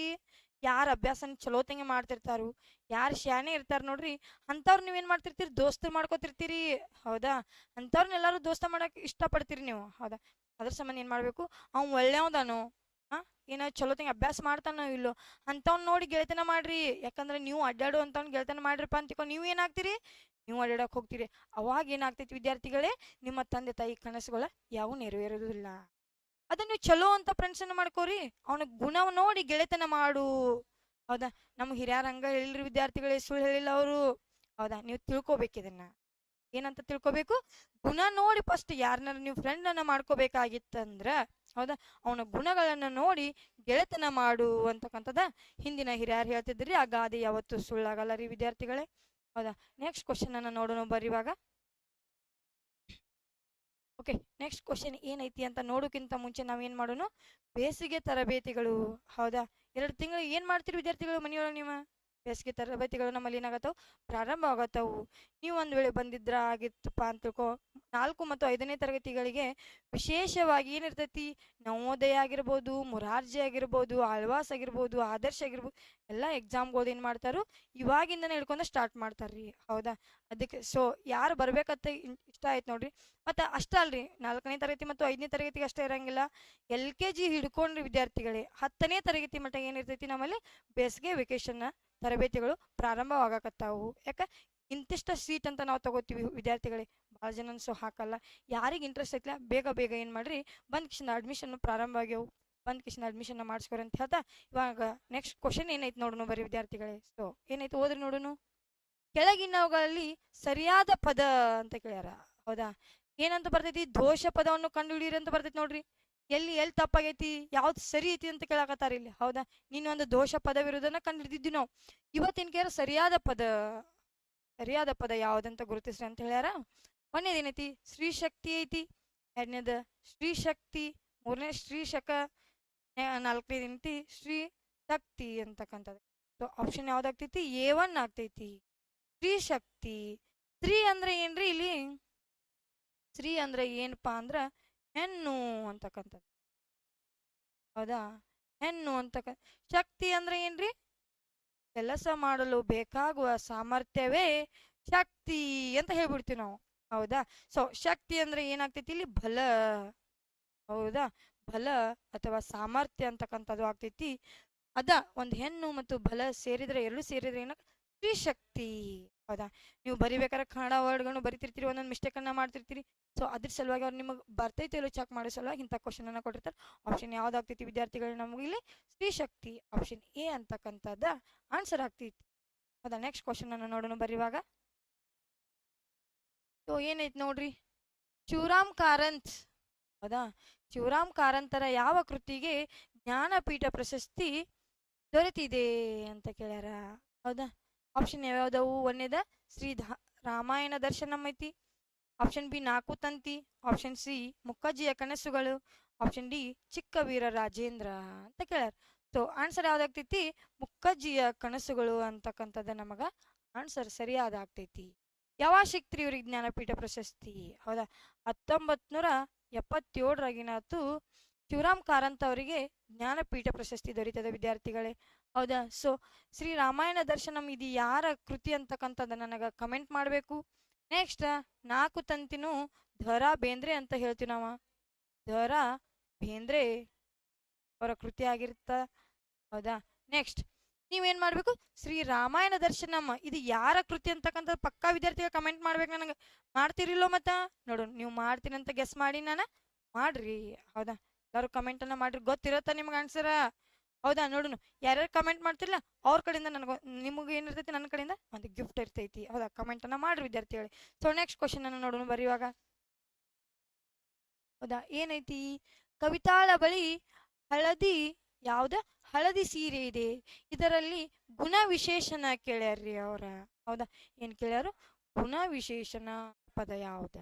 ಯಾರ ಅಭ್ಯಾಸನ ಚಲೋತಂಗೆ ಮಾಡ್ತಿರ್ತಾರು? ಯಾರು ಶ್ಯಾನೆ ಇರ್ತಾರ ನೋಡ್ರಿ, ಅಂಥವ್ರು ನೀವೇನ್ ಮಾಡ್ತಿರ್ತೀರಿ? ದೋಸ್ತ ಮಾಡ್ಕೋತಿರ್ತೀರಿ? ಹೌದಾ? ಅಂಥವ್ರನ್ನೆಲ್ಲರೂ ದೋಸ್ತ ಮಾಡೋಕೆ ಇಷ್ಟಪಡ್ತೀರಿ ನೀವು? ಹೌದಾ? ಅದ್ರ ಸಂಬಂಧ ಏನ್ ಮಾಡ್ಬೇಕು? ಅವ್ನ್ ಒಳ್ಳೆಯವದಾನು ಹಾ ಏನ ಚಲೋತಂಗೆ ಅಭ್ಯಾಸ ಮಾಡ್ತಾನೋ ಇಲ್ಲೋ? ಅಂಥವ್ನ ನೋಡಿ ಗೆಳೆತನ ಮಾಡ್ರಿ. ಯಾಕಂದ್ರೆ ನೀವು ಅಡ್ಡಾಡು ಅಂತವ್ನ ಗೆಳೆತನ ಮಾಡ್ರಪ್ಪ ಅಂತಿಕೊ ನೀವು ಏನಾಗ್ತೀರಿ ನೀವು ಅಡ್ಡಾಡಕ್ ಹೋಗ್ತೀರಿ. ಅವಾಗ ಏನಾಗ್ತೈತಿ ವಿದ್ಯಾರ್ಥಿಗಳೇ, ನಿಮ್ಮ ತಂದೆ ತಾಯಿ ಕನಸುಗಳ ಯಾವ ನೆರವೇರೋದಿಲ್ಲ. ಅದನ್ನ ಚಲೋ ಅಂತ ಫ್ರೆಂಡ್ಸನ್ನು ಮಾಡ್ಕೋರಿ. ಅವನ ಗುಣ ನೋಡಿ ಗೆಳೆತನ ಮಾಡು. ಹೌದಾ? ನಮ್ಮ ಹಿರಿಯರ ಹಂಗ ಹೇಳಿಲ್ರಿ ವಿದ್ಯಾರ್ಥಿಗಳೇ, ಸುಳ್ಳು ಹೇಳಿಲ್ಲ ಅವರು. ಹೌದಾ? ನೀವು ತಿಳ್ಕೊಬೇಕು ಇದನ್ನ. ಏನಂತ ತಿಳ್ಕೊಬೇಕು? ಗುಣ ನೋಡಿ ಫಸ್ಟ್ ಯಾರನ್ನ ನೀವು ಫ್ರೆಂಡ್ ಅನ್ನ ಮಾಡ್ಕೋಬೇಕಾಗಿತ್ತಂದ್ರ, ಹೌದಾ? ಅವನ ಗುಣಗಳನ್ನ ನೋಡಿ ಗೆಳೆತನ ಮಾಡು ಅಂತಕ್ಕಂಥದ ಹಿಂದಿನ ಹಿರಿಯರು ಹೇಳ್ತಿದ್ರಿ. ಆ ಗಾದೆ ಯಾವತ್ತು ಸುಳ್ಳಾಗಲ್ಲ ರೀ ವಿದ್ಯಾರ್ಥಿಗಳೇ. ಹೌದಾ? ನೆಕ್ಸ್ಟ್ ಕ್ವಶನ್ ಅನ್ನ ನೋಡೋಣ, ಬರೀವಾಗ. ಓಕೆ, ನೆಕ್ಸ್ಟ್ ಕ್ವಶನ್ ಏನೈತಿ ಅಂತ ನೋಡೋಕ್ಕಿಂತ ಮುಂಚೆ ನಾವೇನು ಮಾಡೋಣ? ಬೇಸಿಗೆ ತರಬೇತಿಗಳು. ಹೌದಾ? ಎರಡು ತಿಂಗಳು ಏನು ಮಾಡ್ತೀರಿ ವಿದ್ಯಾರ್ಥಿಗಳು ಮನೆಯೊಳಗೆ ನೀವು? ಬೇಸಿಗೆ ತರಬೇತಿಗಳು ನಮ್ಮಲ್ಲಿ ಏನಾಗತ್ತವು? ಪ್ರಾರಂಭ ಆಗತ್ತವು ನೀವು ಒಂದ್ ವೇಳೆ ಬಂದಿದ್ರ ಆಗಿತ್ತಪ್ಪ ಅಂತ ತಿಳ್ಕೊ, ನಾಲ್ಕು ಮತ್ತು ಐದನೇ ತರಗತಿಗಳಿಗೆ ವಿಶೇಷವಾಗಿ ಏನಿರ್ತೈತಿ? ನವೋದಯ ಆಗಿರ್ಬೋದು, ಮುರಾರ್ಜಿ ಆಗಿರ್ಬೋದು, ಆಳ್ವಾಸ್ ಆಗಿರ್ಬೋದು, ಆದರ್ಶ ಆಗಿರ್ಬೋದು ಎಲ್ಲ ಎಕ್ಸಾಮ್ಗಳು ಏನ್ ಮಾಡ್ತಾರು? ಇವಾಗಿಂದನೇ ಹಿಡ್ಕೊಂಡು ಸ್ಟಾರ್ಟ್ ಮಾಡ್ತಾರ್ರಿ. ಹೌದಾ? ಅದಕ್ಕೆ ಸೊ ಯಾರು ಬರ್ಬೇಕಂತ ಇಷ್ಟ ಆಯ್ತು ನೋಡ್ರಿ. ಮತ್ತೆ ಅಷ್ಟ ಅಲ್ರಿ, ನಾಲ್ಕನೇ ತರಗತಿ ಮತ್ತು ಐದನೇ ತರಗತಿಗೆ ಅಷ್ಟೇ ಇರಂಗಿಲ್ಲ. ಎಲ್ ಕೆ ಜಿ ಹಿಡ್ಕೊಂಡ್ರಿ ವಿದ್ಯಾರ್ಥಿಗಳೇ, ಹತ್ತನೇ ತರಗತಿ ಮಟ್ಟ ಏನಿರ್ತೈತಿ ನಮ್ಮಲ್ಲಿ? ಬೇಸಿಗೆ ವೆಕೇಶನ್ ತರಬೇತಿಗಳು ಪ್ರಾರಂಭವಾಗಕತ್ತಾವು. ಯಾಕ? ಇಂತಿಷ್ಟ ಸೀಟ್ ಅಂತ ನಾವು ತಗೋತೀವಿ ವಿದ್ಯಾರ್ಥಿಗಳೇ. ಭಾಳ ಜನ ಸೊ ಹಾಕಲ್ಲ. ಯಾರಿಗೆ ಇಂಟ್ರೆಸ್ಟ್ ಐತಿಲ್ಲ ಬೇಗ ಬೇಗ ಏನು ಮಾಡ್ರಿ? ಬಂದ್ ಕಿಶನ್ ಅಡ್ಮಿಷನ್ ಪ್ರಾರಂಭ ಆಗ್ಯವು. ಬಂದ್ ಕಿಶನ್ ಅಡ್ಮಿಷನ್ ಮಾಡಿಸ್ಕೊರಿ ಅಂತ ಹೇಳ್ತಾ ಇವಾಗ ನೆಕ್ಸ್ಟ್ ಕ್ವಶನ್ ಏನೈತೆ ನೋಡೋಣ ಬರೀ ವಿದ್ಯಾರ್ಥಿಗಳೇ? ಸೊ, ಏನೈತೆ ಓದ್ರಿ ನೋಡೋಣ ಕೆಳಗಿನವುಗಳಲ್ಲಿ ಸರಿಯಾದ ಪದ ಅಂತ ಕೇಳ್ಯಾರ. ಹೌದಾ? ಏನಂತ ಬರ್ತೈತಿ? ದೋಷ ಪದವನ್ನು ಕಂಡುಹಿಡಿಯಿರಿ ಅಂತ ಬರ್ತೈತಿ ನೋಡ್ರಿ. ಎಲ್ಲಿ ಎಲ್ಲಿ ತಪ್ಪಾಗೈತಿ? ಯಾವ್ದು ಸರಿ ಐತಿ ಅಂತ ಕೇಳಾಕತ್ತಾರ ಇಲ್ಲಿ. ಹೌದಾ? ನೀನು ಒಂದು ದೋಷ ಕಂಡು ಹಿಡಿದಿದ್ವಿ ನಾವು. ಇವತ್ತಿನ ಕೇರ ಸರಿಯಾದ ಪದ ಸರಿಯಾದ ಪದ ಯಾವ್ದಂತ ಗುರುತಿಸ್ರಿ ಅಂತ ಹೇಳ್ಯಾರ? ಒಂದೇದೇನೈತಿ ಸ್ತ್ರೀ ಶಕ್ತಿ ಐತಿ. ಎರಡನೇದ ಸ್ತ್ರೀ ಶಕ್ತಿ ಮೂರನೇ ಸ್ತ್ರೀ ಶಕ ನಾಲ್ಕನೇದೇನೈತಿ ಸ್ತ್ರೀ ಶಕ್ತಿ ಅಂತಕ್ಕಂಥದ್ದು. ಸೊ ಆಪ್ಷನ್ ಯಾವ್ದಾಗ್ತೈತಿ? ಎ ಒನ್ ಆಗ್ತೈತಿ. ಸ್ತ್ರೀ ಶಕ್ತಿ. ಸ್ತ್ರೀ ಅಂದ್ರೆ ಏನ್ರಿ ಇಲ್ಲಿ? ಸ್ತ್ರೀ ಅಂದ್ರೆ ಏನಪ್ಪಾ ಅಂದ್ರ ಹೆಣ್ಣು ಅಂತಕ್ಕಂಥದ್ದು. ಹೌದಾ? ಹೆಣ್ಣು ಅಂತಕ್ಕ ಶಕ್ತಿ ಅಂದ್ರೆ ಏನ್ರಿ? ಕೆಲಸ ಮಾಡಲು ಬೇಕಾಗುವ ಸಾಮರ್ಥ್ಯವೇ ಶಕ್ತಿ ಅಂತ ಹೇಳ್ಬಿಡ್ತೀವಿ ನಾವು. ಹೌದಾ? ಸೊ ಶಕ್ತಿ ಅಂದ್ರೆ ಏನಾಗ್ತೈತಿ ಇಲ್ಲಿ? ಬಲ. ಹೌದಾ? ಬಲ ಅಥವಾ ಸಾಮರ್ಥ್ಯ ಅಂತಕ್ಕಂಥದ್ದು ಆಗ್ತೈತಿ. ಅದ, ಒಂದು ಹೆಣ್ಣು ಮತ್ತು ಬಲ ಸೇರಿದ್ರೆ, ಎರಡು ಸೇರಿದ್ರೆ ಏನ? ಸ್ತ್ರೀ ಶಕ್ತಿ. ಹೌದಾ? ನೀವು ಬರಿಬೇಕಾದ್ರೆ ಕನ್ನಡ ವರ್ಡ್ಗಳನ್ನು ಬರಿತಿರ್ತೀರಿ, ಒಂದೊಂದು ಮಿಸ್ಟೇಕ್ ಅನ್ನ ಮಾಡ್ತಿರ್ತೀರಿ. ಸೊ ಅದ್ರ ಸಲುವಾಗಿ ಅವ್ರು ನಿಮಗೆ ಬರ್ತೈತೆ ಇಲ್ಲೋ ಚೆಕ್ ಮಾಡೋ ಸಲುವಾಗಿ ಇಂಥ ಕ್ವಶನ್ ಅನ್ನ ಕೊಟ್ಟಿರ್ತಾರೆ. ಆಪ್ಷನ್ ಯಾವ್ದಾಗ್ತೈತಿ ವಿದ್ಯಾರ್ಥಿಗಳು ನಮಗೆ ಇಲ್ಲಿ ಸ್ತ್ರೀ ಶಕ್ತಿ ಆಪ್ಷನ್ ಎ ಅಂತಕ್ಕಂಥದ್ದ ಆನ್ಸರ್ ಆಗ್ತೈತಿ. ಅದ ನೆಕ್ಸ್ಟ್ ಕ್ವಶನ್ ಅನ್ನ ನೋಡೋಣ ಬರೀವಾಗ ಸೊ ಏನೈತಿ ನೋಡ್ರಿ? ಶಿವರಾಮ್ ಕಾರಂತ್. ಹೌದಾ? ಶಿವರಾಮ್ ಕಾರಂತರ ಯಾವ ಕೃತಿಗೆ ಜ್ಞಾನಪೀಠ ಪ್ರಶಸ್ತಿ ದೊರೆತಿದೆ ಅಂತ ಕೇಳ್ಯಾರ? ಹೌದಾ? ಆಪ್ಷನ್ ಯಾವ್ಯಾವ್ದವು? ಒಂದೇದ ಶ್ರೀ ರಾಮಾಯಣ ದರ್ಶನಂ ಐತಿ. ಆಪ್ಷನ್ ಬಿ ನಾಲ್ಕು ತಂತಿ ಆಪ್ಷನ್ ಸಿ ಮುಕ್ಕಜ್ಜಿಯ ಕನಸುಗಳು ಆಪ್ಷನ್ ಡಿ ಚಿಕ್ಕ ವೀರ ರಾಜೇಂದ್ರ ಅಂತ ಕೇಳ್ಯಾರ. So answer ಯಾವ್ದಾಗ್ತೈತಿ? ಮುಕ್ಕಜ್ಜಿಯ ಕನಸುಗಳು ಅಂತಕ್ಕಂಥದ್ದು ನಮಗ ಆನ್ಸರ್ ಸರಿಯಾದ ಆಗ್ತೈತಿ ಯಾವ ಶಕ್ತಿ ಇವ್ರಿಗೆ ಜ್ಞಾನಪೀಠ ಪ್ರಶಸ್ತಿ? ಹೌದಾ? ಹತ್ತೊಂಬತ್ ನೂರ ಎಪ್ಪತ್ತೇಳರಾಗಿನಾತು ಶಿವರಾಮ್ ಕಾರಂತ್ ಅವರಿಗೆ ಜ್ಞಾನಪೀಠ ಪ್ರಶಸ್ತಿ ದೊರೀತದೆ ವಿದ್ಯಾರ್ಥಿಗಳೇ. ಹೌದಾ? ಸೊ ಶ್ರೀ ರಾಮಾಯಣ ದರ್ಶನಂ ಇದು ಯಾರ ಕೃತಿ ಅಂತಕ್ಕಂಥದ್ದು ನನಗೆ ಕಮೆಂಟ್ ಮಾಡಬೇಕು. ನೆಕ್ಸ್ಟ್ ನಾಲ್ಕು ತಂತಿನೂ ಧ್ವರ ಬೇಂದ್ರೆ ಅಂತ ಹೇಳ್ತೀವಿ ನಾವು. ಧ್ವರ ಬೇಂದ್ರೆ ಅವರ ಕೃತಿ ಆಗಿರುತ್ತ ಹೌದಾ? ನೆಕ್ಸ್ಟ್ ನೀವೇನ್ ಮಾಡ್ಬೇಕು? ಶ್ರೀ ರಾಮಾಯಣ ದರ್ಶನಮ್ಮ ಇದು ಯಾರ ಕೃತಿ ಅಂತಕ್ಕಂಥ ಪಕ್ಕಾ ವಿದ್ಯಾರ್ಥಿಗಳು ಕಮೆಂಟ್ ಮಾಡ್ಬೇಕು ನನಗೆ. ಮಾಡ್ತಿರಿಲ್ಲೋ ಮತ್ತ? ನೋಡು, ನೀವು ಮಾಡ್ತೀನಿ ಅಂತ ಗೆಸ್ ಮಾಡಿ ನಾನು ಮಾಡ್ರಿ, ಹೌದಾ? ಯಾರು ಕಮೆಂಟ್ ಅನ್ನ ಮಾಡ್ರಿ, ಗೊತ್ತಿರತ್ತ ನಿಮ್ಗೆ ಆನ್ಸರ ಹೌದಾ? ನೋಡುನು, ಯಾರ್ಯಾರು ಕಮೆಂಟ್ ಮಾಡ್ತಿರಲ್ಲ ಅವ್ರ ಕಡೆಯಿಂದ ನನಗೆ, ನಿಮಗೆ ಏನಿರ್ತೈತಿ? ಇರ್ತೈತಿ. ಹೌದಾ? ಕಮೆಂಟ್ ಅನ್ನ ಮಾಡ್ರಿ ವಿದ್ಯಾರ್ಥಿಗಳು ಸೊ ನೆಕ್ಸ್ಟ್ ಕ್ವಶನ್ ಅನ್ನ ನೋಡೋಣ ಬರೀವಾಗ ಹೌದಾ? ಏನೈತಿ? ಕವಿತಾಳ ಬಳಿ ಹಳದಿ ಯಾವ್ದ? ಹಳದಿ ಸೀರೆ ಇದೆ. ಇದರಲ್ಲಿ ಗುಣ ವಿಶೇಷಣ ಕೇಳ್ಯಾರ್ರಿ ಅವ್ರ. ಹೌದಾ? ಏನ್ ಕೇಳ್ಯಾರು? ಗುಣ ವಿಶೇಷಣ ಪದ ಯಾವ್ದ?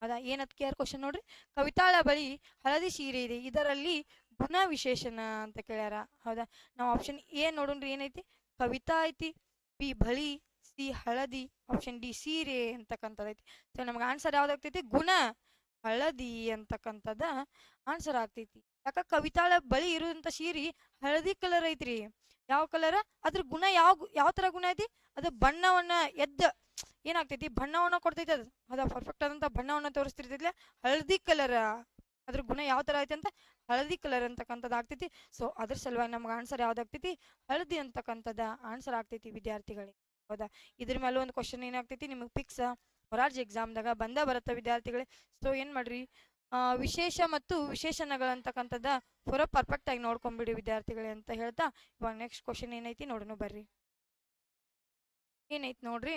ಹೌದಾ? ಏನತ್ ಕೇರ್ ಕ್ವಶನ್ ನೋಡ್ರಿ. ಕವಿತಾಳ ಬಳಿ ಹಳದಿ ಸೀರೆ ಇದೆ. ಇದರಲ್ಲಿ ಗುಣ ವಿಶೇಷಣ ಅಂತ ಕೇಳ್ಯಾರ. ಹೌದಾ? ನಾವು ಆಪ್ಷನ್ ಎ ನೋಡೋಣ್ರಿ ಏನೈತಿ? ಕವಿತಾ ಐತಿ. ಬಿ, ಬಳಿ ಸಿ, ಹಳದಿ ಆಪ್ಷನ್ ಡಿ ಸೀರೆ ಅಂತಕ್ಕಂಥದ್ದೈತಿ ಸೊ ನಮ್ಗೆ ಆನ್ಸರ್ ಯಾವ್ದಾಗ್ತೈತಿ ಗುಣ, ಹಳದಿ ಅಂತಕ್ಕಂಥದ್ದ ಆನ್ಸರ್ ಆಗ್ತೈತಿ. ಯಾಕ? ಕವಿತಾಳ ಬಳಿ ಇರುವಂತ ಸೀರೆ ಹಳದಿ ಕಲರ್ ಐತ್ರಿ. ಯಾವ ಕಲರ್ ಅದ್ರ ಗುಣ ಯಾವ ಯಾವ ತರ ಗುಣ ಐತಿ? ಅದು ಬಣ್ಣವನ್ನ ಎದ್ದ, ಏನಾಗ್ತೈತಿ? ಬಣ್ಣವನ್ನ ಕೊಡ್ತೈತಿ ಅದು. ಅದ ಪರ್ಫೆಕ್ಟ್ ಆದಂತ ಬಣ್ಣವನ್ನ ತೋರಿಸ್ತಿರ್ತೈತಿ ಹಳದಿ ಕಲರ್ ಅದ್ರ ಗುಣ ಯಾವ ತರ ಐತಿ ಅಂತ ಹಳದಿ ಕಲರ್ ಅಂತಕ್ಕಂಥದ್ದು ಆಗ್ತೈತಿ. ಸೊ ಅದ್ರ ಸಲುವಾಗಿ ನಮ್ಗೆ ಆನ್ಸರ್ ಯಾವ್ದಾಗ್ತೈತಿ ಹಳದಿ ಅಂತಕ್ಕಂಥದ್ದು ಆನ್ಸರ್ ಆಗ್ತೈತಿ, ವಿದ್ಯಾರ್ಥಿಗಳಿಗೆ. ಹೌದಾ? ಇದ್ರ ಮೇಲೆ ಒಂದು ಕ್ವಶನ್ ಏನಾಗ್ತೈತಿ? ನಿಮಗೆ ಫಿಕ್ಸ್ ಹೊರಾಜ್ ಎಕ್ಸಾಮ್ದಾಗ ಬಂದ ಬರುತ್ತೆ ವಿದ್ಯಾರ್ಥಿಗಳೇ. ಸೊ ಏನ್ ಮಾಡ್ರಿ? ವಿಶೇಷ ಮತ್ತು ವಿಶೇಷಣಗಳಂತಕ್ಕಂಥದ್ದ ಪೂರ ಪರ್ಫೆಕ್ಟ್ ಆಗಿ ನೋಡ್ಕೊಂಬಿಡಿ ವಿದ್ಯಾರ್ಥಿಗಳೇ ಅಂತ ಹೇಳ್ತಾ ಇವಾಗ ನೆಕ್ಸ್ಟ್ ಕ್ವಶನ್ ಏನೈತಿ ನೋಡೋಣ ಬರ್ರಿ. ಏನೈತಿ ನೋಡ್ರಿ?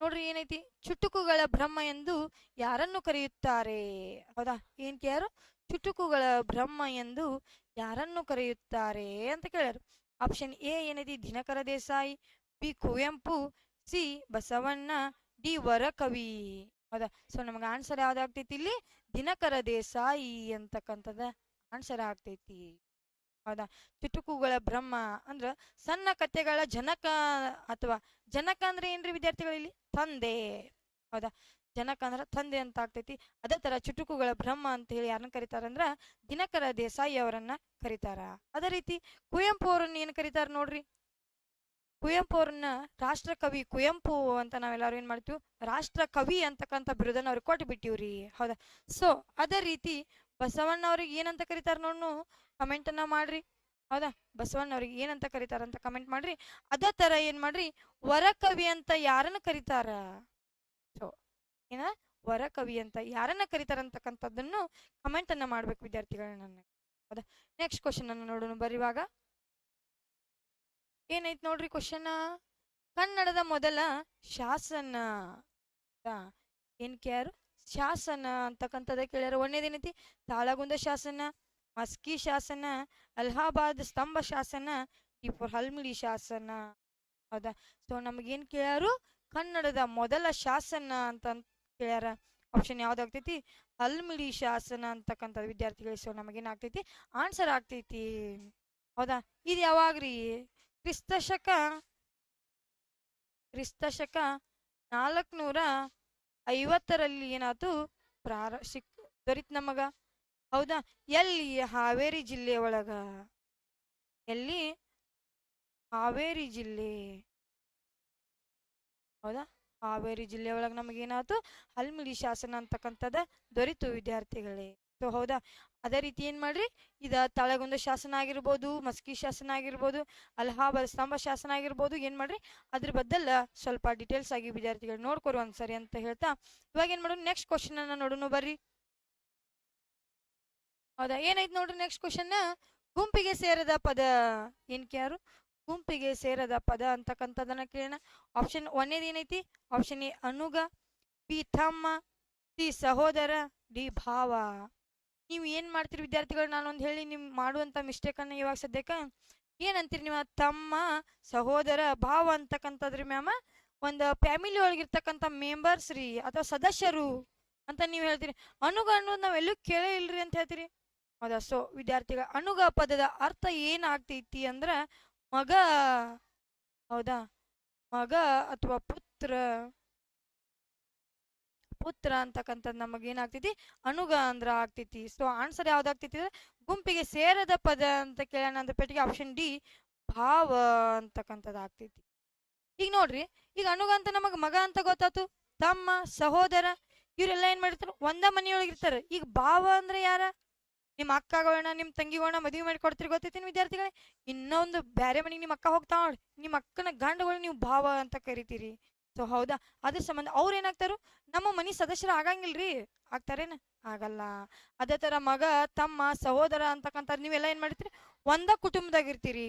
ನೋಡ್ರಿ ಏನೈತಿ? ಚುಟುಕುಗಳ ಬ್ರಹ್ಮ ಎಂದು ಯಾರನ್ನು ಕರೆಯುತ್ತಾರೆ? ಹೌದಾ? ಏನ್ ಯಾರು ಚುಟುಕುಗಳ ಬ್ರಹ್ಮ ಎಂದು ಯಾರನ್ನು ಕರೆಯುತ್ತಾರೆ ಅಂತ ಕೇಳ್ಯಾರು. ಆಪ್ಷನ್ ಎ ಏನೈತಿ? Dinakara Desai. B Kuvempu C Basavanna, D ವರಕವಿ. ಹೌದಾ? ಸೊ ನಮಗೆ ಆನ್ಸರ್ ಯಾವ್ದಾಗ್ತೈತಿ ಇಲ್ಲಿ? ದಿನಕರ ದೇಸಾಯಿ ಅಂತಕ್ಕಂಥದ್ದು ಆನ್ಸರ್ ಆಗ್ತೈತಿ. ಹೌದಾ? ಚುಟುಕುಗಳ ಬ್ರಹ್ಮ ಅಂದ್ರ ಸಣ್ಣ ಕಥೆಗಳ ಜನಕ ಅಥವಾ ಜನಕ ಅಂದ್ರೆ ಏನ್ರಿ ವಿದ್ಯಾರ್ಥಿಗಳಲ್ಲಿ ತಂದೆ. ಹೌದಾ? ಜನಕ ಅಂದ್ರ ತಂದೆ ಅಂತ ಆಗ್ತೈತಿ. ಅದೇ ತರ ಚುಟುಕುಗಳ ಬ್ರಹ್ಮ ಅಂತ ಹೇಳಿ ಯಾರನ್ನ ಕರೀತಾರಂದ್ರ ದಿನಕರ ದೇಸಾಯಿ ಅವರನ್ನ ಕರೀತಾರ. ಅದೇ ರೀತಿ ಕುವೆಂಪು ಅವರನ್ನ ಏನ್ ಕರೀತಾರ ನೋಡ್ರಿ? ಕುವೆಂಪು ಅವ್ರನ್ನ ರಾಷ್ಟ್ರ ಕವಿ ಕುವೆಂಪು ಅಂತ ನಾವೆಲ್ಲರೂ ಏನ್ ಮಾಡ್ತೀವಿ? ರಾಷ್ಟ್ರ ಕವಿ ಅಂತಕ್ಕಂಥ ಬಿರುದನ್ನ ಅವ್ರಿಗೆ ಕೊಟ್ಟು ಬಿಟ್ಟಿವ್ರಿ ಹೌದಾ? ಸೊ ಅದೇ ರೀತಿ ಬಸವಣ್ಣ ಅವ್ರಿಗೆ ಏನಂತ ಕರೀತಾರ ನೋಡ್ನು? ಕಮೆಂಟ್ ಅನ್ನ ಮಾಡ್ರಿ. ಹೌದಾ? ಬಸವಣ್ಣ ಅವ್ರಿಗೆ ಏನಂತ ಕರೀತಾರ ಅಂತ ಕಮೆಂಟ್ ಮಾಡ್ರಿ. ಅದೇ ತರ ಏನ್ ಮಾಡ್ರಿ? ವರಕವಿ ಅಂತ ಯಾರನ್ನ ಕರೀತಾರ? ಸೊ ಏನ? ವರಕವಿ ಅಂತ ಯಾರನ್ನ ಕರೀತಾರ ಅಂತಕ್ಕಂಥದ್ದನ್ನು ಕಮೆಂಟ್ ಅನ್ನ ಮಾಡ್ಬೇಕು ವಿದ್ಯಾರ್ಥಿಗಳ ನನ್ನ ಹೌದಾ? ನೆಕ್ಸ್ಟ್ ಕ್ವಶನ್ ಅನ್ನ ನೋಡೋಣ ಬರಿವಾಗ ಏನೈತ್ ನೋಡ್ರಿ ಕ್ವಶನ್ ಕನ್ನಡದ ಮೊದಲ ಶಾಸನ? ಏನ್ ಕೇಳ್ಯಾರು? ಶಾಸನ ಅಂತಕ್ಕಂಥದ್ದ ಕೇಳ್ಯಾರ. ಒಂದೇದೇನೈತಿ ತಾಳಗುಂದ ಶಾಸನ, ಮಸ್ಕಿ ಶಾಸನ, ಅಲಹಾಬಾದ್ ಸ್ತಂಭ ಶಾಸನ ಟಿಪ್ಪು ಹಲ್ಮಿಡಿ ಶಾಸನ. ಹೌದಾ? ಸೊ ನಮಗೇನ್ ಕೇಳ್ಯಾರು? ಕನ್ನಡದ ಮೊದಲ ಶಾಸನ ಅಂತ ಕೇಳ್ಯಾರ. ಆಪ್ಷನ್ ಯಾವ್ದಾಗ್ತೈತಿ? ಹಲ್ಮಿಡಿ ಶಾಸನ ಅಂತಕ್ಕಂಥದ್ದು ವಿದ್ಯಾರ್ಥಿಗಳಿಗೆ. ಸೊ ನಮಗೇನಾಗ್ತೈತಿ ಆನ್ಸರ್ ಆಗ್ತೈತಿ. ಹೌದಾ? ಇದು ಯಾವಾಗ್ರಿ? ಕ್ರಿಸ್ತ ಶಕ ಕ್ರಿಸ್ತ ಶಕ ನಾಲ್ಕುನೂರ ಐವತ್ತರಲ್ಲಿ ಏನಾಯ್ತು? ಪ್ರಾರ, ಸಿಕ್ ದೊರೀತ್ ನಮಗ ಹೌದಾ? ಎಲ್ಲಿ? ಹಾವೇರಿ ಜಿಲ್ಲೆ ಒಳಗ. ಎಲ್ಲಿ? ಹಾವೇರಿ ಜಿಲ್ಲೆ. ಹೌದಾ? ಹಾವೇರಿ ಜಿಲ್ಲೆ ಒಳಗೆ ನಮಗೇನಾಯ್ತು? ಹಲ್ಮಿಡಿ ಶಾಸನ ಅಂತಕ್ಕಂಥದ್ದು ದೊರೀತು ವಿದ್ಯಾರ್ಥಿಗಳೇ. ಸೊ, ಹೌದಾ? ಅದೇ ರೀತಿ ಏನು ಮಾಡ್ರಿ? ಇದ ತಳಗೊಂದ ಶಾಸನ ಆಗಿರ್ಬೋದು, ಮಸ್ಕಿ ಶಾಸನ ಆಗಿರ್ಬೋದು, ಅಲಹಾಬಾದ್ ಸ್ತಂಭ ಶಾಸನ ಆಗಿರ್ಬೋದು, ಏನು ಮಾಡ್ರಿ? ಅದ್ರ ಬದ್ದಲ್ಲ ಸ್ವಲ್ಪ ಡೀಟೇಲ್ಸ್ ಆಗಿ ವಿದ್ಯಾರ್ಥಿಗಳು ನೋಡ್ಕೊರು ಒಂದ್ಸರಿ ಅಂತ ಹೇಳ್ತಾ, ಇವಾಗ ಏನು ಮಾಡೋಣ? ನೆಕ್ಸ್ಟ್ ಕ್ವಶನ್ ಅನ್ನ ನೋಡೋಣ ಬರ್ರಿ. ಹೌದಾ? ಏನಾಯ್ತು ನೋಡ್ರಿ ನೆಕ್ಸ್ಟ್ ಕ್ವಶನ್ ಗುಂಪಿಗೆ ಸೇರದ ಪದ ಏನ್ ಯಾರು? ಗುಂಪಿಗೆ ಸೇರದ ಪದ ಅಂತಕ್ಕಂಥದ್ದನ್ನ ಕೇಳೋಣ. ಆಪ್ಷನ್ ಒಂದೇದು ಏನೈತಿ? ಆಪ್ಷನ್ ಎ, ಅನುಗ ಬಿ ತಮ್ಮ ಸಿ ಸಹೋದರ, ಡಿ ಭಾವ. ನೀವು ಏನು ಮಾಡ್ತೀರಿ ವಿದ್ಯಾರ್ಥಿಗಳು? ನಾನೊಂದು ಹೇಳಿ ನಿಮ್ಮ ಮಾಡುವಂತ ಮಿಸ್ಟೇಕ್ ಅನ್ನ ಇವಾಗ ಸದ್ಯಕ್ಕೆ ಏನಂತೀರಿ ನೀವು? ತಮ್ಮ ಸಹೋದರ ಭಾವ ಅಂತಕ್ಕಂಥದ್ರಿ ಮ್ಯಾಮ. ಒಂದು ಫ್ಯಾಮಿಲಿ ಒಳಗಿರ್ತಕ್ಕಂಥ ಮೆಂಬರ್ಸ್ ರೀ ಅಥವಾ ಸದಸ್ಯರು ಅಂತ ನೀವು ಹೇಳ್ತೀರಿ. ಅನುಗ ಅನ್ನೋದು ನಾವೆಲ್ಲೂ ಕೇಳೇ ಇಲ್ರಿ ಅಂತ ಹೇಳ್ತೀರಿ. ಹೌದಾ? ಸೊ ವಿದ್ಯಾರ್ಥಿಗಳ ಅನುಗ ಪದದ ಅರ್ಥ ಏನಾಗ್ತೈತಿ ಅಂದ್ರೆ ಮಗ, ಹೌದಾ? ಮಗ ಅಥವಾ ಪುತ್ರ ಪುತ್ರ ಅಂತಕ್ಕಂಥದ್ದು ನಮಗೆ ಏನಾಗ್ತೈತಿ ಅನುಗ ಅಂದ್ರ ಆಗ್ತೈತಿ. ಸೊ ಆನ್ಸರ್ ಯಾವ್ದಾಗ್ತೈತಿ ಅಂದ್ರೆ, ಗುಂಪಿಗೆ ಸೇರದ ಪದ ಅಂತ ಕೇಳೋಣ ಅಂದ್ರೆ ಪೆಟ್ಟಿಗೆ ಆಪ್ಷನ್ ಡಿ ಭಾವ ಅಂತಕ್ಕಂಥದ್ದು ಆಗ್ತೈತಿ. ಈಗ ನೋಡ್ರಿ, ಈಗ ಅನುಗ ಅಂತ ನಮಗ್ ಮಗ ಅಂತ ಗೊತ್ತಾತು? ತಮ್ಮ, ಸಹೋದರ, ಇವರೆಲ್ಲ ಏನ್ ಮಾಡಿರ್ತಾರ? ಒಂದ ಮನೆಯೊಳಗೆ ಇರ್ತಾರೆ. ಈಗ ಭಾವ ಅಂದ್ರೆ ಯಾರ? ನಿಮ್ಮ ಅಕ್ಕಗಳನ್ನ ನಿಮ್ಮ ತಂಗಿಗಳನ್ನ ಮದುವೆ ಮಾಡಿ ಕೊಡ್ತೀರಿ ವಿದ್ಯಾರ್ಥಿಗಳೇ? ಇನ್ನೊಂದು ಬೇರೆ ಮನೆಗೆ ನಿಮ್ಮ ಅಕ್ಕ ಹೋಗ್ತಾಳ. ನಿಮ್ಮ ಅಕ್ಕನ ಗಂಡಗಳು ನೀವು ಭಾವ ಅಂತ ಕರಿತೀರಿ. ಸೊ ಹೌದಾ? ಅದ್ರ ಸಂಬಂಧ ಅವ್ರು ಏನಾಗ್ತಾರು? ನಮ್ಮ ಮನಿ ಸದಸ್ಯರು ಆಗಂಗಿಲ್ರಿ. ಆಗ್ತಾರೇನ? ಆಗಲ್ಲ. ಅದೇ ತರ ಮಗ, ತಮ್ಮ, ಸಹೋದರ ಅಂತಕ್ಕಂಥ ನೀವೆಲ್ಲ ಏನ್ ಮಾಡಿರ್ತೀರಿ? ಒಂದ ಕುಟುಂಬದಾಗ ಇರ್ತೀರಿ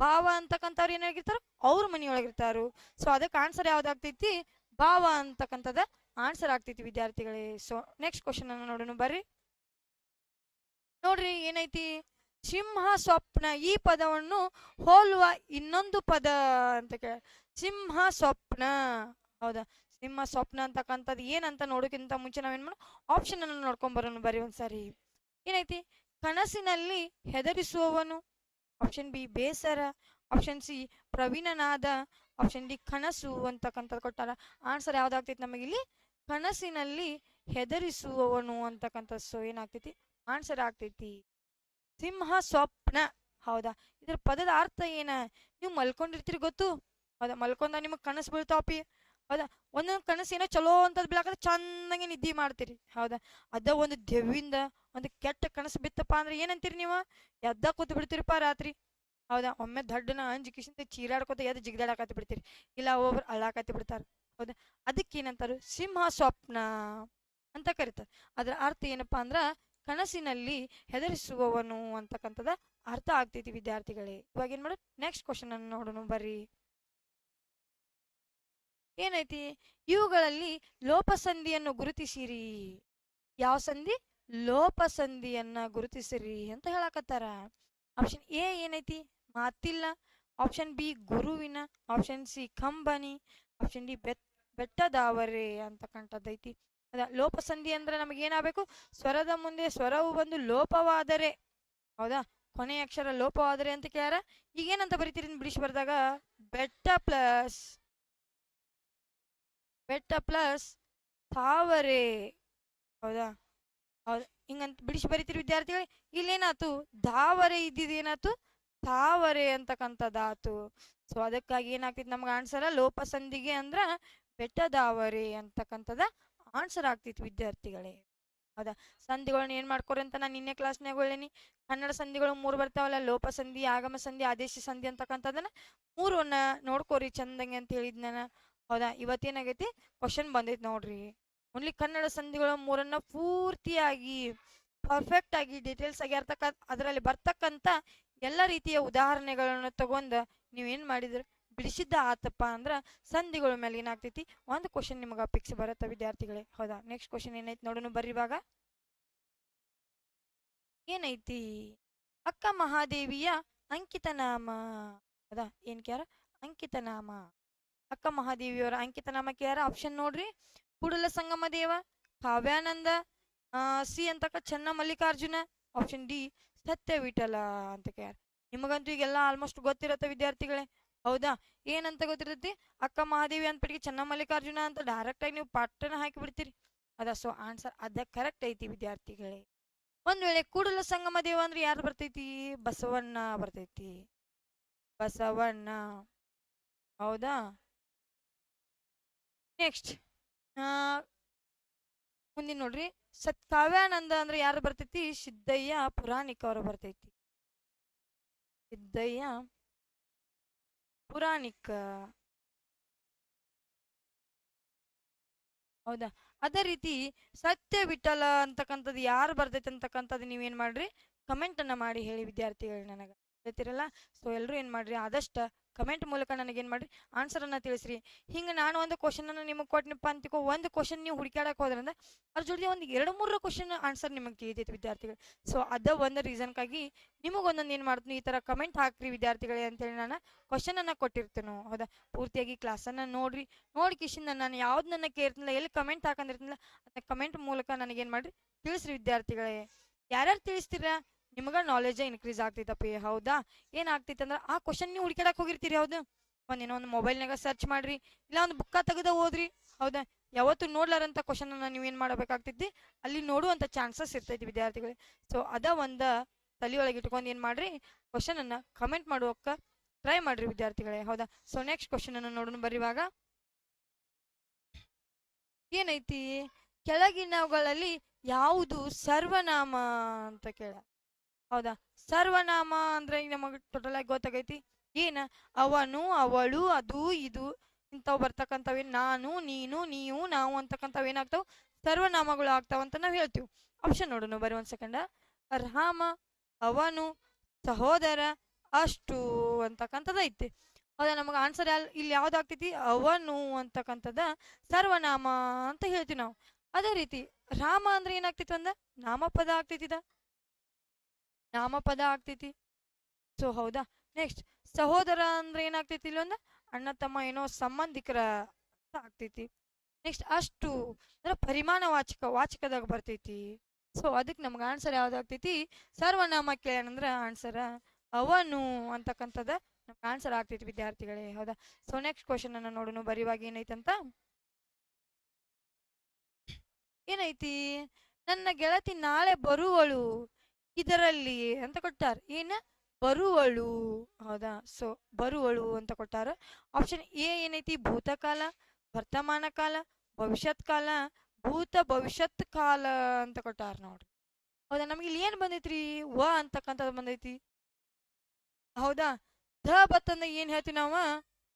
ಭಾವ ಅಂತಕ್ಕಂಥವ್ರು ಏನಾಗಿರ್ತಾರ, ಅವ್ರ ಮನಿಯೊಳಗಿರ್ತಾರು. ಸೊ ಅದಕ್ಕೆ ಆನ್ಸರ್ ಯಾವ್ದಾಗ್ತೈತಿ? ಭಾವ ಅಂತಕ್ಕಂಥದ ಆನ್ಸರ್ ಆಗ್ತೈತಿ ವಿದ್ಯಾರ್ಥಿಗಳೇ. ಸೊ ನೆಕ್ಸ್ಟ್ ಕ್ವಶನ್ ಅನ್ನ ನೋಡೋಣ, ಬರ್ರಿ. ನೋಡ್ರಿ, ಏನೈತಿ? ಸಿಂಹ ಸ್ವಪ್ನ ಈ ಪದವನ್ನು ಹೋಲುವ ಇನ್ನೊಂದು ಪದ ಅಂತ ಕೇಳ ಸಿಂಹ ಸ್ವಪ್ನ ಹೌದಾ? ಸಿಂಹ ಸ್ವಪ್ನ ಅಂತಕ್ಕಂಥದ್ದು ಏನಂತ ನೋಡೋಕ್ಕಿಂತ ಮುಂಚೆ ನಾವೇನ್ ಮಾಡೋಣ ಆಪ್ಷನ್ ಅನ್ನು ನೋಡ್ಕೊಂಡ್ ಬರೋಣ ಬರ್ರಿ ಒಂದ್ಸಾರಿ. ಏನೈತಿ? ಕನಸಿನಲ್ಲಿ ಹೆದರಿಸುವವನು ಆಪ್ಷನ್ ಬಿ ಬೇಸರ ಆಪ್ಷನ್ ಸಿ ಪ್ರವೀಣನಾದ ಆಪ್ಷನ್ ಡಿ ಕನಸು ಅಂತಕ್ಕಂಥದ್ದು ಕೊಟ್ಟಾರ. ಆನ್ಸರ್ ಯಾವ್ದಾಗ್ತೈತಿ ನಮಗಿಲ್ಲಿ ಕನಸಿನಲ್ಲಿ ಹೆದರಿಸುವವನು ಅಂತಕ್ಕಂಥದ್ದು. ಸೊ ಏನಾಗ್ತೈತಿ? ಆನ್ಸರ್ ಆಗ್ತೈತಿ. ಸಿಂಹ ಸ್ವಪ್ನ ಹೌದಾ? ಇದ್ರ ಪದದ ಅರ್ಥ ಏನ? ನೀವು ಮಲ್ಕೊಂಡಿರ್ತೀರಿ ಗೊತ್ತು? ಹೌದಾ ಮಲ್ಕೊಂಡ ನಿಮಗೆ ಕನಸು ಬೀಳ್ತಾವಪಿ? ಹೌದಾ ಒಂದೊಂದು ಕನಸು ಏನೋ ಚಲೋ ಅಂತದ್ ಬೀಳಾಕಂದ್ರೆ ಚಂದಂಗೆ ನಿದ್ದೆ ಮಾಡ್ತೀರಿ. ಹೌದಾ? ಅದ ಒಂದು ದೆವ್ವಿಂದ ಒಂದು ಕೆಟ್ಟ ಕನಸು ಬಿತ್ತಪ್ಪ ಅಂದ್ರೆ ಏನಂತೀರಿ ನೀವು? ಎದ್ದ ಕೂತ್ ಬಿಡ್ತೀರಿಪ್ಪ ರಾತ್ರಿ. ಹೌದಾ? ಒಮ್ಮೆ ದಡ್ಡನ ಅಂಜಿ ಕಿಶಿಂದ ಚೀರಾಡ್ಕೊತ ಎದ್ದು ಜಿಗ್ದಾಡಕತ್ತಿ ಬಿಡ್ತೀರಿ. ಇಲ್ಲ ಒಬ್ಬರು ಅಳಾಕತ್ತಿ ಬಿಡ್ತಾರೆ. ಹೌದಾ? ಅದಕ್ಕೆ ಏನಂತಾರ? ಸಿಂಹ ಸ್ವಪ್ನ ಅಂತ ಕರೀತಾರೆ. ಅದ್ರ ಅರ್ಥ ಏನಪ್ಪಾ ಅಂದ್ರ ಕನಸಿನಲ್ಲಿ ಹೆದರಿಸುವವನು ಅಂತಕ್ಕಂಥದ ಅರ್ಥ ಆಗ್ತೈತಿ ವಿದ್ಯಾರ್ಥಿಗಳೇ. ಇವಾಗ ಏನ್ ಮಾಡೋದು? ನೆಕ್ಸ್ಟ್ ಕ್ವಶನ್ ಅನ್ನು ನೋಡೋಣ, ಬರ್ರಿ. ಏನೈತಿ? ಇವುಗಳಲ್ಲಿ ಲೋಪಸಂಧಿಯನ್ನು ಗುರುತಿಸಿರಿ. ಯಾವ ಸಂಧಿ? ಲೋಪಸಂಧಿಯನ್ನ ಗುರುತಿಸಿರಿ ಅಂತ ಹೇಳಕತ್ತಾರ. ಆಪ್ಷನ್ ಎ ಏನೈತಿ? ಮಾತಿಲ್ಲ. ಆಪ್ಷನ್ ಬಿ ಗುರುವಿನ. ಆಪ್ಷನ್ ಸಿ ಕಂಬನಿ. ಆಪ್ಷನ್ ಡಿ ಬೆಟ್ ಬೆಟ್ಟದಾವರೆ ಅಂತಕ್ಕಂಥದ್ದೈತಿ. ಅದ ಲೋಪಸಂಧಿ ಅಂದ್ರೆ ನಮಗೆ ಏನಾಗಬೇಕು? ಸ್ವರದ ಮುಂದೆ ಸ್ವರವು ಬಂದು ಲೋಪವಾದರೆ. ಹೌದಾ? ಕೊನೆಯ ಅಕ್ಷರ ಲೋಪವಾದರೆ ಅಂತ ಕೇಳ್ಯಾರ. ಈಗ ಏನಂತ ಬರಿತೀರಿ ಬಿಡಿಸಿ ಬರ್ದಾಗ ಬೆಟ್ಟ ಪ್ಲಸ್. ಬೆಟ್ಟ ಪ್ಲಸ್ ತಾವರೆ. ಹೌದಾ? ಹೌದಾ. ಹಿಂಗಂತ ಬಿಡಿಸಿ ಬರಿತೀರಿ ವಿದ್ಯಾರ್ಥಿಗಳು. ಇಲ್ಲೇನಾತು? ದಾವರೆ ಇದ್ದಿದ್ದೇನಾತು ತಾವರೆ ಅಂತಕ್ಕಂಥದ್ದಾತು. ಸೊ ಅದಕ್ಕಾಗಿ ಏನಾಗ್ತಿತ್ತು ನಮ್ಗೆ ಆನ್ಸರ ಲೋಪಸಂಧಿಗೆ ಅಂದ್ರ ಬೆಟ್ಟದಾವರೆ ಅಂತಕ್ಕಂಥದ ಆನ್ಸರ್ ಆಗ್ತಿತ್ತು ವಿದ್ಯಾರ್ಥಿಗಳೇ. ಹೌದಾ? ಸಂಧಿಗಳನ್ನ ಏನ್ ಮಾಡ್ಕೊರಿ ಅಂತ ನಾನು ನಿನ್ನೆ ಕ್ಲಾಸ್ನಾಗ ಹೇಳೇನಿ. ಕನ್ನಡ ಸಂಧಿಗಳು ಮೂರು ಬರ್ತಾವಲ್ಲ ಲೋಪ ಸಂಧಿ ಆಗಮ ಸಂಧಿ ಆದೇಶ ಸಂಧಿ ಅಂತಕ್ಕಂಥದನ್ನ ಮೂರನ್ನ ನೋಡ್ಕೋರಿ ಚಂದಂಗೆ ಅಂತ ಹೇಳಿದ್ ನಾನು. ಹೌದಾ? ಇವತ್ತೇನಾಗೈತಿ? ಕ್ವಶನ್ ಬಂದೈತಿ ನೋಡ್ರಿ. ಓನ್ಲಿ ಕನ್ನಡ ಸಂಧಿಗಳ ಮೂರನ್ನ ಪೂರ್ತಿಯಾಗಿ ಪರ್ಫೆಕ್ಟ್ ಆಗಿ ಡೀಟೇಲ್ಸ್ ಆಗಿ ಇರ್ತಕ್ಕ ಅದರಲ್ಲಿ ಬರ್ತಕ್ಕಂಥ ಎಲ್ಲ ರೀತಿಯ ಉದಾಹರಣೆಗಳನ್ನ ತಗೊಂಡು ನೀವೇನು ಮಾಡಿದ್ರಿ? ಬಿಡಿಸಿದ್ದ ಆತಪ್ಪ ಅಂದ್ರೆ ಸಂಧಿಗಳ ಮೇಲೆ ಏನಾಗ್ತೈತಿ? ಒಂದು ಕ್ವಶನ್ ನಿಮಗೆ ಫಿಕ್ಸ್ ಬರುತ್ತೆ ವಿದ್ಯಾರ್ಥಿಗಳೇ. ಹೌದಾ? ನೆಕ್ಸ್ಟ್ ಕ್ವಶನ್ ಏನೈತಿ ನೋಡೋಣ ಬರ್ರಿ ಇವಾಗ. ಏನೈತಿ? ಅಕ್ಕ ಮಹಾದೇವಿಯ ಅಂಕಿತ ನಾಮ. ಹೌದಾ? ಏನ್ ಕ್ಯಾರ? ಅಂಕಿತ ನಾಮ. ಅಕ್ಕ ಮಹಾದೇವಿಯವರ ಅಂಕಿತ ನಾಮಕ್ಕೆ ಯಾರ ಆಪ್ಷನ್ ನೋಡ್ರಿ. ಕೂಡಲ ಸಂಗಮ ದೇವ, ಕಾವ್ಯಾನಂದ ಸಿ ಅಂತಕ್ಕ ಚನ್ನ ಮಲ್ಲಿಕಾರ್ಜುನ ಆಪ್ಷನ್ ಡಿ ಸತ್ಯ ವಿಠಲ ಅಂತ ಕೇಳ್ಯಾರ ನಿಮಗಂತೂ ಈಗೆಲ್ಲ ಆಲ್ಮೋಸ್ಟ್ ಗೊತ್ತಿರತ್ತೆ ವಿದ್ಯಾರ್ಥಿಗಳೇ. ಹೌದಾ? ಏನಂತ ಗೊತ್ತಿರತ್ತೆ? ಅಕ್ಕ ಮಹಾದೇವಿ ಅಂದ್ಬಿಟ್ಟಿಗೆ ಚನ್ನ ಮಲ್ಲಿಕಾರ್ಜುನ ಅಂತ ಡೈರೆಕ್ಟ್ ಆಗಿ ನೀವು ಪಾಠನ ಹಾಕಿ ಬಿಡ್ತೀರಿ. ಅದ ಸೊ ಆನ್ಸರ್ ಅದ ಕರೆಕ್ಟ್ ಐತಿ ವಿದ್ಯಾರ್ಥಿಗಳೇ. ಒಂದ್ ವೇಳೆ ಕೂಡಲ ಸಂಗಮ ದೇವ ಅಂದ್ರೆ ಯಾರು ಬರ್ತೈತಿ? ಬಸವಣ್ಣ ಬರ್ತೈತಿ. ಬಸವಣ್ಣ. ಹೌದಾ? ನೆಕ್ಸ್ಟ್ ಮುಂದಿನ ನೋಡ್ರಿ. ಸತ್, ಕಾವ್ಯಾನಂದ ಅಂದ್ರೆ ಯಾರು ಬರ್ತೈತಿ? ಸಿದ್ದಯ್ಯ ಪುರಾಣಿಕ ಅವರು ಬರ್ತೈತಿ. ಸಿದ್ದಯ್ಯ ಪುರಾಣಿಕ. ಹೌದಾ? ಅದೇ ರೀತಿ ಸತ್ಯ ವಿಠಲ ಅಂತಕ್ಕಂಥದ್ದು ಯಾರು ಬರ್ತೈತೆ ಅಂತಕ್ಕಂಥದ್ದು ನೀವೇನ್ ಮಾಡ್ರಿ? ಕಮೆಂಟ್ ಅನ್ನ ಮಾಡಿ ಹೇಳಿ ವಿದ್ಯಾರ್ಥಿಗಳು ನನಗೆ. ಹೇಳ್ತಿರಲ್ಲ ಸೊ ಎಲ್ಲರೂ ಏನ್ ಮಾಡ್ರಿ? ಆದಷ್ಟು ಕಮೆಂಟ್ ಮೂಲಕ ನನಗೆ ಮಾಡಿರಿ? ಮಾಡ್ರಿ ಆನ್ಸರ್ ಅನ್ನ ತಿಳಿಸ್ರಿ. ಹಿಂಗ ನಾನು ಒಂದು ಕ್ವಶನ್ ಅನ್ನ ನಿಮಗೆ ಕೊಟ್ಟನಪ್ಪ ಅಂತಿಕೋ, ಒಂದು ಕ್ವಶನ್ ನೀವು ಹುಡುಕಾಡಕ್ಕೆ ಹೋದ್ರಿಂದ ಅದ್ರ ಜೊತೆ ಒಂದು ಎರಡು ಮೂರು ಕ್ವಶನ್ ಆನ್ಸರ್ ನಿಮಗೆ ತಿಳಿತೈತಿ ವಿದ್ಯಾರ್ಥಿಗಳು. ಸೊ ಅದ ಒಂದು ರೀಸನ್ಗಾಗಿ ನಿಮಗೊಂದೊಂದು ಏನು ಮಾಡ್ತೀನಿ, ಈ ಥರ ಕಮೆಂಟ್ ಹಾಕ್ರಿ ವಿದ್ಯಾರ್ಥಿಗಳೇ ಅಂತೇಳಿ ನಾನು ಕ್ವಶನ್ ಅನ್ನ ಕೊಟ್ಟಿರ್ತೇನೆ. ಹೌದಾ? ಪೂರ್ತಿಯಾಗಿ ಕ್ಲಾಸನ್ನು ನೋಡ್ರಿ. ನೋಡಿ ಕಿಶಿಂದ ನಾನು ಯಾವ್ದು ನನ್ನ ಕೇರ್ತಿಲ್ಲ ಎಲ್ಲಿ ಕಮೆಂಟ್ ಹಾಕಂದಿರ್ತಿಲ್ಲ ಅದನ್ನ ಕಮೆಂಟ್ ಮೂಲಕ ನನಗೇನು ಮಾಡ್ರಿ? ತಿಳಿಸ್ರಿ ವಿದ್ಯಾರ್ಥಿಗಳೇ. ಯಾರ್ಯಾರು ತಿಳಿಸ್ತೀರಾ? ನಿಮಗ ನಾಲೆಜ್ ಇನ್ಕ್ರೀಸ್ ಆಗ್ತೈತಪ್ಪಿ ಹೌದಾ? ಏನಾಗ್ತೈತೆ ಅಂದ್ರೆ ಆ ಕ್ವಶನ್ ನೀವು ಹುಡುಕಾಡಕ್ ಹೋಗಿರ್ತೀರಿ ಹೌದು? ಒಂದೇನೋ ಒಂದು ಮೊಬೈಲ್ನಾಗ ಸರ್ಚ್ ಮಾಡ್ರಿ, ಇಲ್ಲ ಒಂದು ಬುಕ್ಕ ತೆಗೆದ ಓದ್ರಿ, ಹೌದಾ? ಯಾವತ್ತು ನೋಡ್ಲಾರಂತ ಕ್ವಶನ್ ಅನ್ನ ನೀವು ಏನು ಮಾಡಬೇಕಾಗ್ತೈತಿ ಅಲ್ಲಿ ನೋಡುವಂತ ಚಾನ್ಸಸ್ ಇರ್ತೈತಿ ವಿದ್ಯಾರ್ಥಿಗಳೇ ಸೊ ಅದ ಒಂದ ತಲೆಯೊಳಗೆ ಇಟ್ಕೊಂಡು ಏನ್ ಮಾಡ್ರಿ ಕ್ವಶನ್ ಅನ್ನ ಕಮೆಂಟ್ ಮಾಡುವಕ್ಕ ಟ್ರೈ ಮಾಡ್ರಿ ವಿದ್ಯಾರ್ಥಿಗಳೇ, ಹೌದಾ? ಸೊ ನೆಕ್ಸ್ಟ್ ಕ್ವಶನ್ ಅನ್ನ ನೋಡೋಣ ಬರ್ರಿ ಇವಾಗ. ಏನೈತಿ? ಕೆಳಗಿನವುಗಳಲ್ಲಿ ಯಾವುದು ಸರ್ವನಾಮ ಅಂತ ಕೇಳ. ಹೌದಾ? ಸರ್ವನಾಮ ಅಂದ್ರೆ ಈಗ ನಮಗೆ ಟೋಟಲ್ ಆಗಿ ಗೊತ್ತಾಗೈತಿ. ಏನ? ಅವನು, ಅವಳು, ಅದು, ಇದು ಇಂಥವು ಬರ್ತಕ್ಕಂಥವೇ ನಾನು, ನೀನು, ನೀವು, ನಾವು ಅಂತಕ್ಕಂಥವು ಏನಾಗ್ತಾವ? ಸರ್ವನಾಮಗಳು ಆಗ್ತಾವ ಅಂತ ನಾವು ಹೇಳ್ತೀವಿ. ಆಪ್ಷನ್ ನೋಡೋಣ ಬರೀ ಒಂದ್ ಸೆಕೆಂಡ ರಾಮ, ಅವನು, ಸಹೋದರ, ಅಷ್ಟು ಅಂತಕ್ಕಂಥದ್ದು ಐತಿ. ಹೌದಾ? ನಮಗೆ ಆನ್ಸರ್ ಇಲ್ಲಿ ಯಾವ್ದಾಗ್ತೈತಿ ಅವನು ಅಂತಕ್ಕಂಥದ್ದ ಸರ್ವನಾಮ ಅಂತ ಹೇಳ್ತೀವಿ ನಾವು. ಅದೇ ರೀತಿ ರಾಮ ಅಂದ್ರೆ ಏನಾಗ್ತೈತಿ ಅಂದ ನಾಮಪದ ಆಗ್ತೈತಿ ಇದ. ನಾಮಪದ ಆಗ್ತೈತಿ. ಸೊ ಹೌದಾ? ನೆಕ್ಸ್ಟ್ ಸಹೋದರ ಅಂದ್ರೆ ಏನಾಗ್ತೈತಿ? ಇಲ್ಲೊಂದ ಅಣ್ಣ, ತಮ್ಮ ಏನೋ ಸಂಬಂಧಿಕರ ಆಗ್ತೈತಿ. ನೆಕ್ಸ್ಟ್ ಅಷ್ಟು ಅಂದ್ರೆ ಪರಿಮಾಣ ವಾಚಕ, ವಾಚಕದಾಗ ಬರ್ತೈತಿ. ಸೊ ಅದಕ್ಕೆ ನಮ್ಗೆ ಆನ್ಸರ್ ಯಾವ್ದಾಗ್ತೈತಿ? ಸರ್ವನಾಮ ಕೇಳಂದ್ರ ಆನ್ಸರ್ ಅವನು ಅಂತಕ್ಕಂಥದ್ದು ನಮ್ಗೆ ಆನ್ಸರ್ ಆಗ್ತೈತಿ ವಿದ್ಯಾರ್ಥಿಗಳೇ, ಹೌದಾ? ಸೊ ನೆಕ್ಸ್ಟ್ ಕ್ವಶನ್ ಅನ್ನ ನೋಡೋಣ ಬರೀವಾಗಿ ಏನೈತಂತ? ಏನೈತಿ? ನನ್ನ ಗೆಳತಿ ನಾಳೆ ಬರುವಳು. ಇದರಲ್ಲಿ ಅಂತ ಕೊಟ್ಟಾರೆ ಏನ? ಬರುವಳು. ಹೌದಾ? ಸೊ ಬರುವಳು ಅಂತ ಕೊಟ್ಟಾರ ಆಪ್ಷನ್ ಎ ಏನೈತಿ? ಭೂತಕಾಲ, ವರ್ತಮಾನ ಕಾಲ, ಭವಿಷ್ಯತ್ ಕಾಲ, ಭೂತ ಭವಿಷ್ಯತ್ ಕಾಲ ಅಂತ ಕೊಟ್ಟಾರ ನೋಡ್ರಿ. ಹೌದಾ? ನಮ್ಗೆ ಇಲ್ಲಿ ಏನ್ ಬಂದೈತ್ರಿ? ವ ಅಂತಕ್ಕಂಥದ್ದು ಬಂದೈತಿ. ಹೌದಾ? ಧ ಬತ್ತಂದ ಏನ್ ಹೇಳ್ತೀವಿ ನಾವ?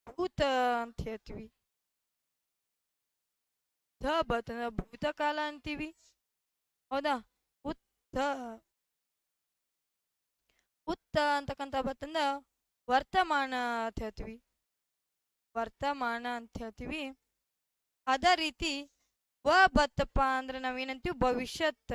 ಭೂತ ಅಂತ ಹೇಳ್ತೀವಿ. ಧ ಬತ್ತಂದ ಭೂತಕಾಲ ಅಂತೀವಿ. ಹೌದಾ? ಉತ್ತ ಅಂತಕ್ಕಂಥ ಬತ್ತಂದ ವರ್ತಮಾನ ಅಂತ ಹೇಳ್ತೀವಿ. ವರ್ತಮಾನ ಅಂತ ಹೇಳ್ತೀವಿ. ಅದ ರೀತಿ ವ ಬತ್ತಪ್ಪ ಅಂದ್ರೆ ನಾವೇನಂತೀವಿ ಭವಿಷ್ಯತ್.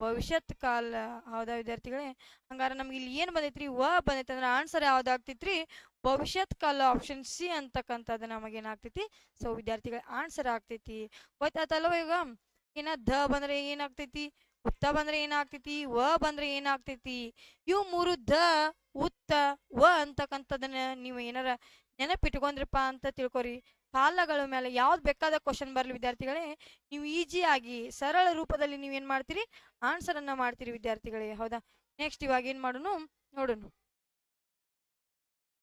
ಭವಿಷ್ಯತ್ ಕಾಲ. ಹೌದಾ ವಿದ್ಯಾರ್ಥಿಗಳೇ? ಹಂಗಾರ ನಮ್ಗೆ ಇಲ್ಲಿ ಏನ್ ಬಂದೈತ್ರಿ? ವ ಬಂದೈತೆ ಅಂದ್ರೆ ಆನ್ಸರ್ ಯಾವ್ದಾಗ್ತೈತ್ರಿ ಭವಿಷ್ಯತ್ ಕಾಲ ಆಪ್ಷನ್ ಸಿ ಅಂತಕ್ಕಂಥದ್ದು ನಮಗೇನಾಗ್ತೈತಿ ಸೊ ವಿದ್ಯಾರ್ಥಿಗಳ ಆನ್ಸರ್ ಆಗ್ತೈತಿ. ಗೊತ್ತಾತಲ್ವ ಈಗ? ಏನ ಧ ಬಂದ್ರೆ ಏನಾಗ್ತೈತಿ ಉತ್ತ ಬಂದ್ರೆ ಏನಾಗ್ತೈತಿ, ವ ಬಂದ್ರೆ ಏನಾಗ್ತೈತಿ, ಇವು ಮೂರು ದ, ಉತ್ತ, ವ ಅಂತಕ್ಕಂಥದನ್ನ ನೀವು ಏನಾರ ನೆನಪಿಟ್ಕೊಂಡ್ರಪ್ಪ ಅಂತ ತಿಳ್ಕೊರಿ. ಕಾಲಗಳ ಮೇಲೆ ಯಾವ್ದು ಬೇಕಾದ ಕ್ವಶನ್ ಬರಲಿ ವಿದ್ಯಾರ್ಥಿಗಳೇ, ನೀವು ಈಜಿಯಾಗಿ ಸರಳ ರೂಪದಲ್ಲಿ ನೀವೇನ್ ಮಾಡ್ತೀರಿ ಆನ್ಸರ್ ಅನ್ನ ಮಾಡ್ತೀರಿ ವಿದ್ಯಾರ್ಥಿಗಳೇ. ಹೌದಾ? ನೆಕ್ಸ್ಟ್ ಇವಾಗ ಏನ್ ಮಾಡೋಣ ನೋಡೋಣ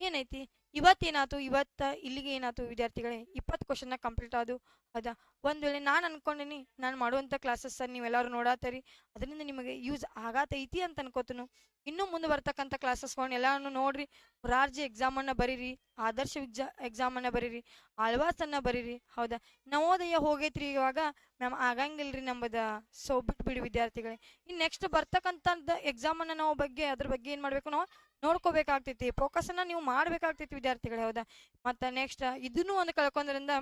ಏನೈತಿ? ಇವತ್ತೇನಾತು ಇವತ್ತ ಇಲ್ಲಿಗೆ ಏನಾಯ್ತು ವಿದ್ಯಾರ್ಥಿಗಳೇ? ಇಪ್ಪತ್ತು ಕ್ವಶನ್ನ ಕಂಪ್ಲೀಟ್ ಆದು. ಹೌದಾ? ಒಂದು ವೇಳೆ ನಾನು ಅನ್ಕೊಂಡಿನಿ, ನಾನು ಮಾಡುವಂಥ ಕ್ಲಾಸಸ್ ನೀವೆಲ್ಲರೂ ನೋಡಾತರಿ. ಅದರಿಂದ ನಿಮಗೆ ಯೂಸ್ ಆಗಾತೈತಿ ಅಂತ ಅನ್ಕೋತನು. ಇನ್ನೂ ಮುಂದೆ ಬರ್ತಕ್ಕಂಥ ಕ್ಲಾಸಸ್ಗಳನ್ನ ಎಲ್ಲಾನು ನೋಡ್ರಿ. ರಾರ್ಜಿ ಎಕ್ಸಾಮ್ ಅನ್ನ ಬರೀರಿ, ಆದರ್ಶ ವಿಜಾ ಎಕ್ಸಾಮ್ ಅನ್ನ ಬರೀರಿ ಆಳ್ವಾಸನ್ನು ಬರೀರಿ. ಹೌದಾ? ನವೋದಯ ಹೋಗೈತ್ರಿ ಇವಾಗ. ಮ್ಯಾಮ್ ಆಗಂಗಿಲ್ರಿ ನಮ್ಮದ ಸೊ ಬಿಟ್ಬಿಡಿ ವಿದ್ಯಾರ್ಥಿಗಳೇ. ಇನ್ನು ನೆಕ್ಸ್ಟ್ ಬರ್ತಕ್ಕಂಥದ್ದು ಎಕ್ಸಾಮ್ ಅನ್ನ ನಾವು ಬಗ್ಗೆ, ಅದ್ರ ಬಗ್ಗೆ ಏನು ಮಾಡಬೇಕು ನಾವು? ನೋಡ್ಕೋಬೇಕಾಗ್ತೈತಿ. ಫೋಕಸ್ ಅನ್ನ ನೀವು ಮಾಡ್ಬೇಕಾಗ್ತೈತಿ ವಿದ್ಯಾರ್ಥಿಗಳು, ಹೌದಾ? ಮತ್ತ ನೆಕ್ಸ್ಟ್ ಇದನ್ನು ಒಂದು ಕಳ್ಕೊಂಡ್ರಿಂದ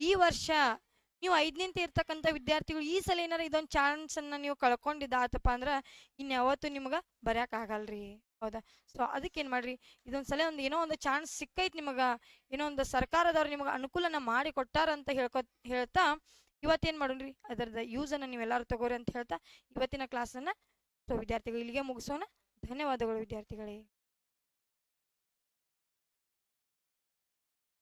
ಈ ವರ್ಷ ನೀವು ಐದನಿಂದ ಇರ್ತಕ್ಕಂಥ ವಿದ್ಯಾರ್ಥಿಗಳು ಈ ಸಲ ಏನಾರ ಇದೊಂದು ಚಾನ್ಸನ್ನು ನೀವು ಕಳ್ಕೊಂಡಿದ್ದಾತಪ್ಪ ಅಂದ್ರೆ ಇನ್ಯಾವತ್ತು ನಿಮ್ಗ ಬರ್ಯಾಕ್ ಆಗಲ್ರಿ ಹೌದಾ? ಸೊ ಅದಕ್ಕೆ ಏನ್ ಮಾಡ್ರಿ? ಇದೊಂದು ಸಲ ಒಂದು ಏನೋ ಒಂದು ಚಾನ್ಸ್ ಸಿಕ್ಕೈತೆ ನಿಮಗೆ, ಏನೋ ಒಂದು ಸರ್ಕಾರದವ್ರು ನಿಮಗೆ ಅನುಕೂಲನ ಮಾಡಿ ಕೊಟ್ಟಾರ ಅಂತ ಹೇಳ್ಕೊ, ಹೇಳ್ತಾ ಇವತ್ತೇನ್ ಮಾಡೋಣ್ರಿ? ಅದರದ ಯೂಸ್ ಅನ್ನ ನೀವೆಲ್ಲರೂ ತಗೋರಿ ಅಂತ ಹೇಳ್ತಾ ಇವತ್ತಿನ ಕ್ಲಾಸನ್ನು ಸೊ ವಿದ್ಯಾರ್ಥಿಗಳು ಇಲ್ಲಿಗೆ ಮುಗಿಸೋಣ. ಧನ್ಯವಾದಗಳು ವಿದ್ಯಾರ್ಥಿಗಳೇ.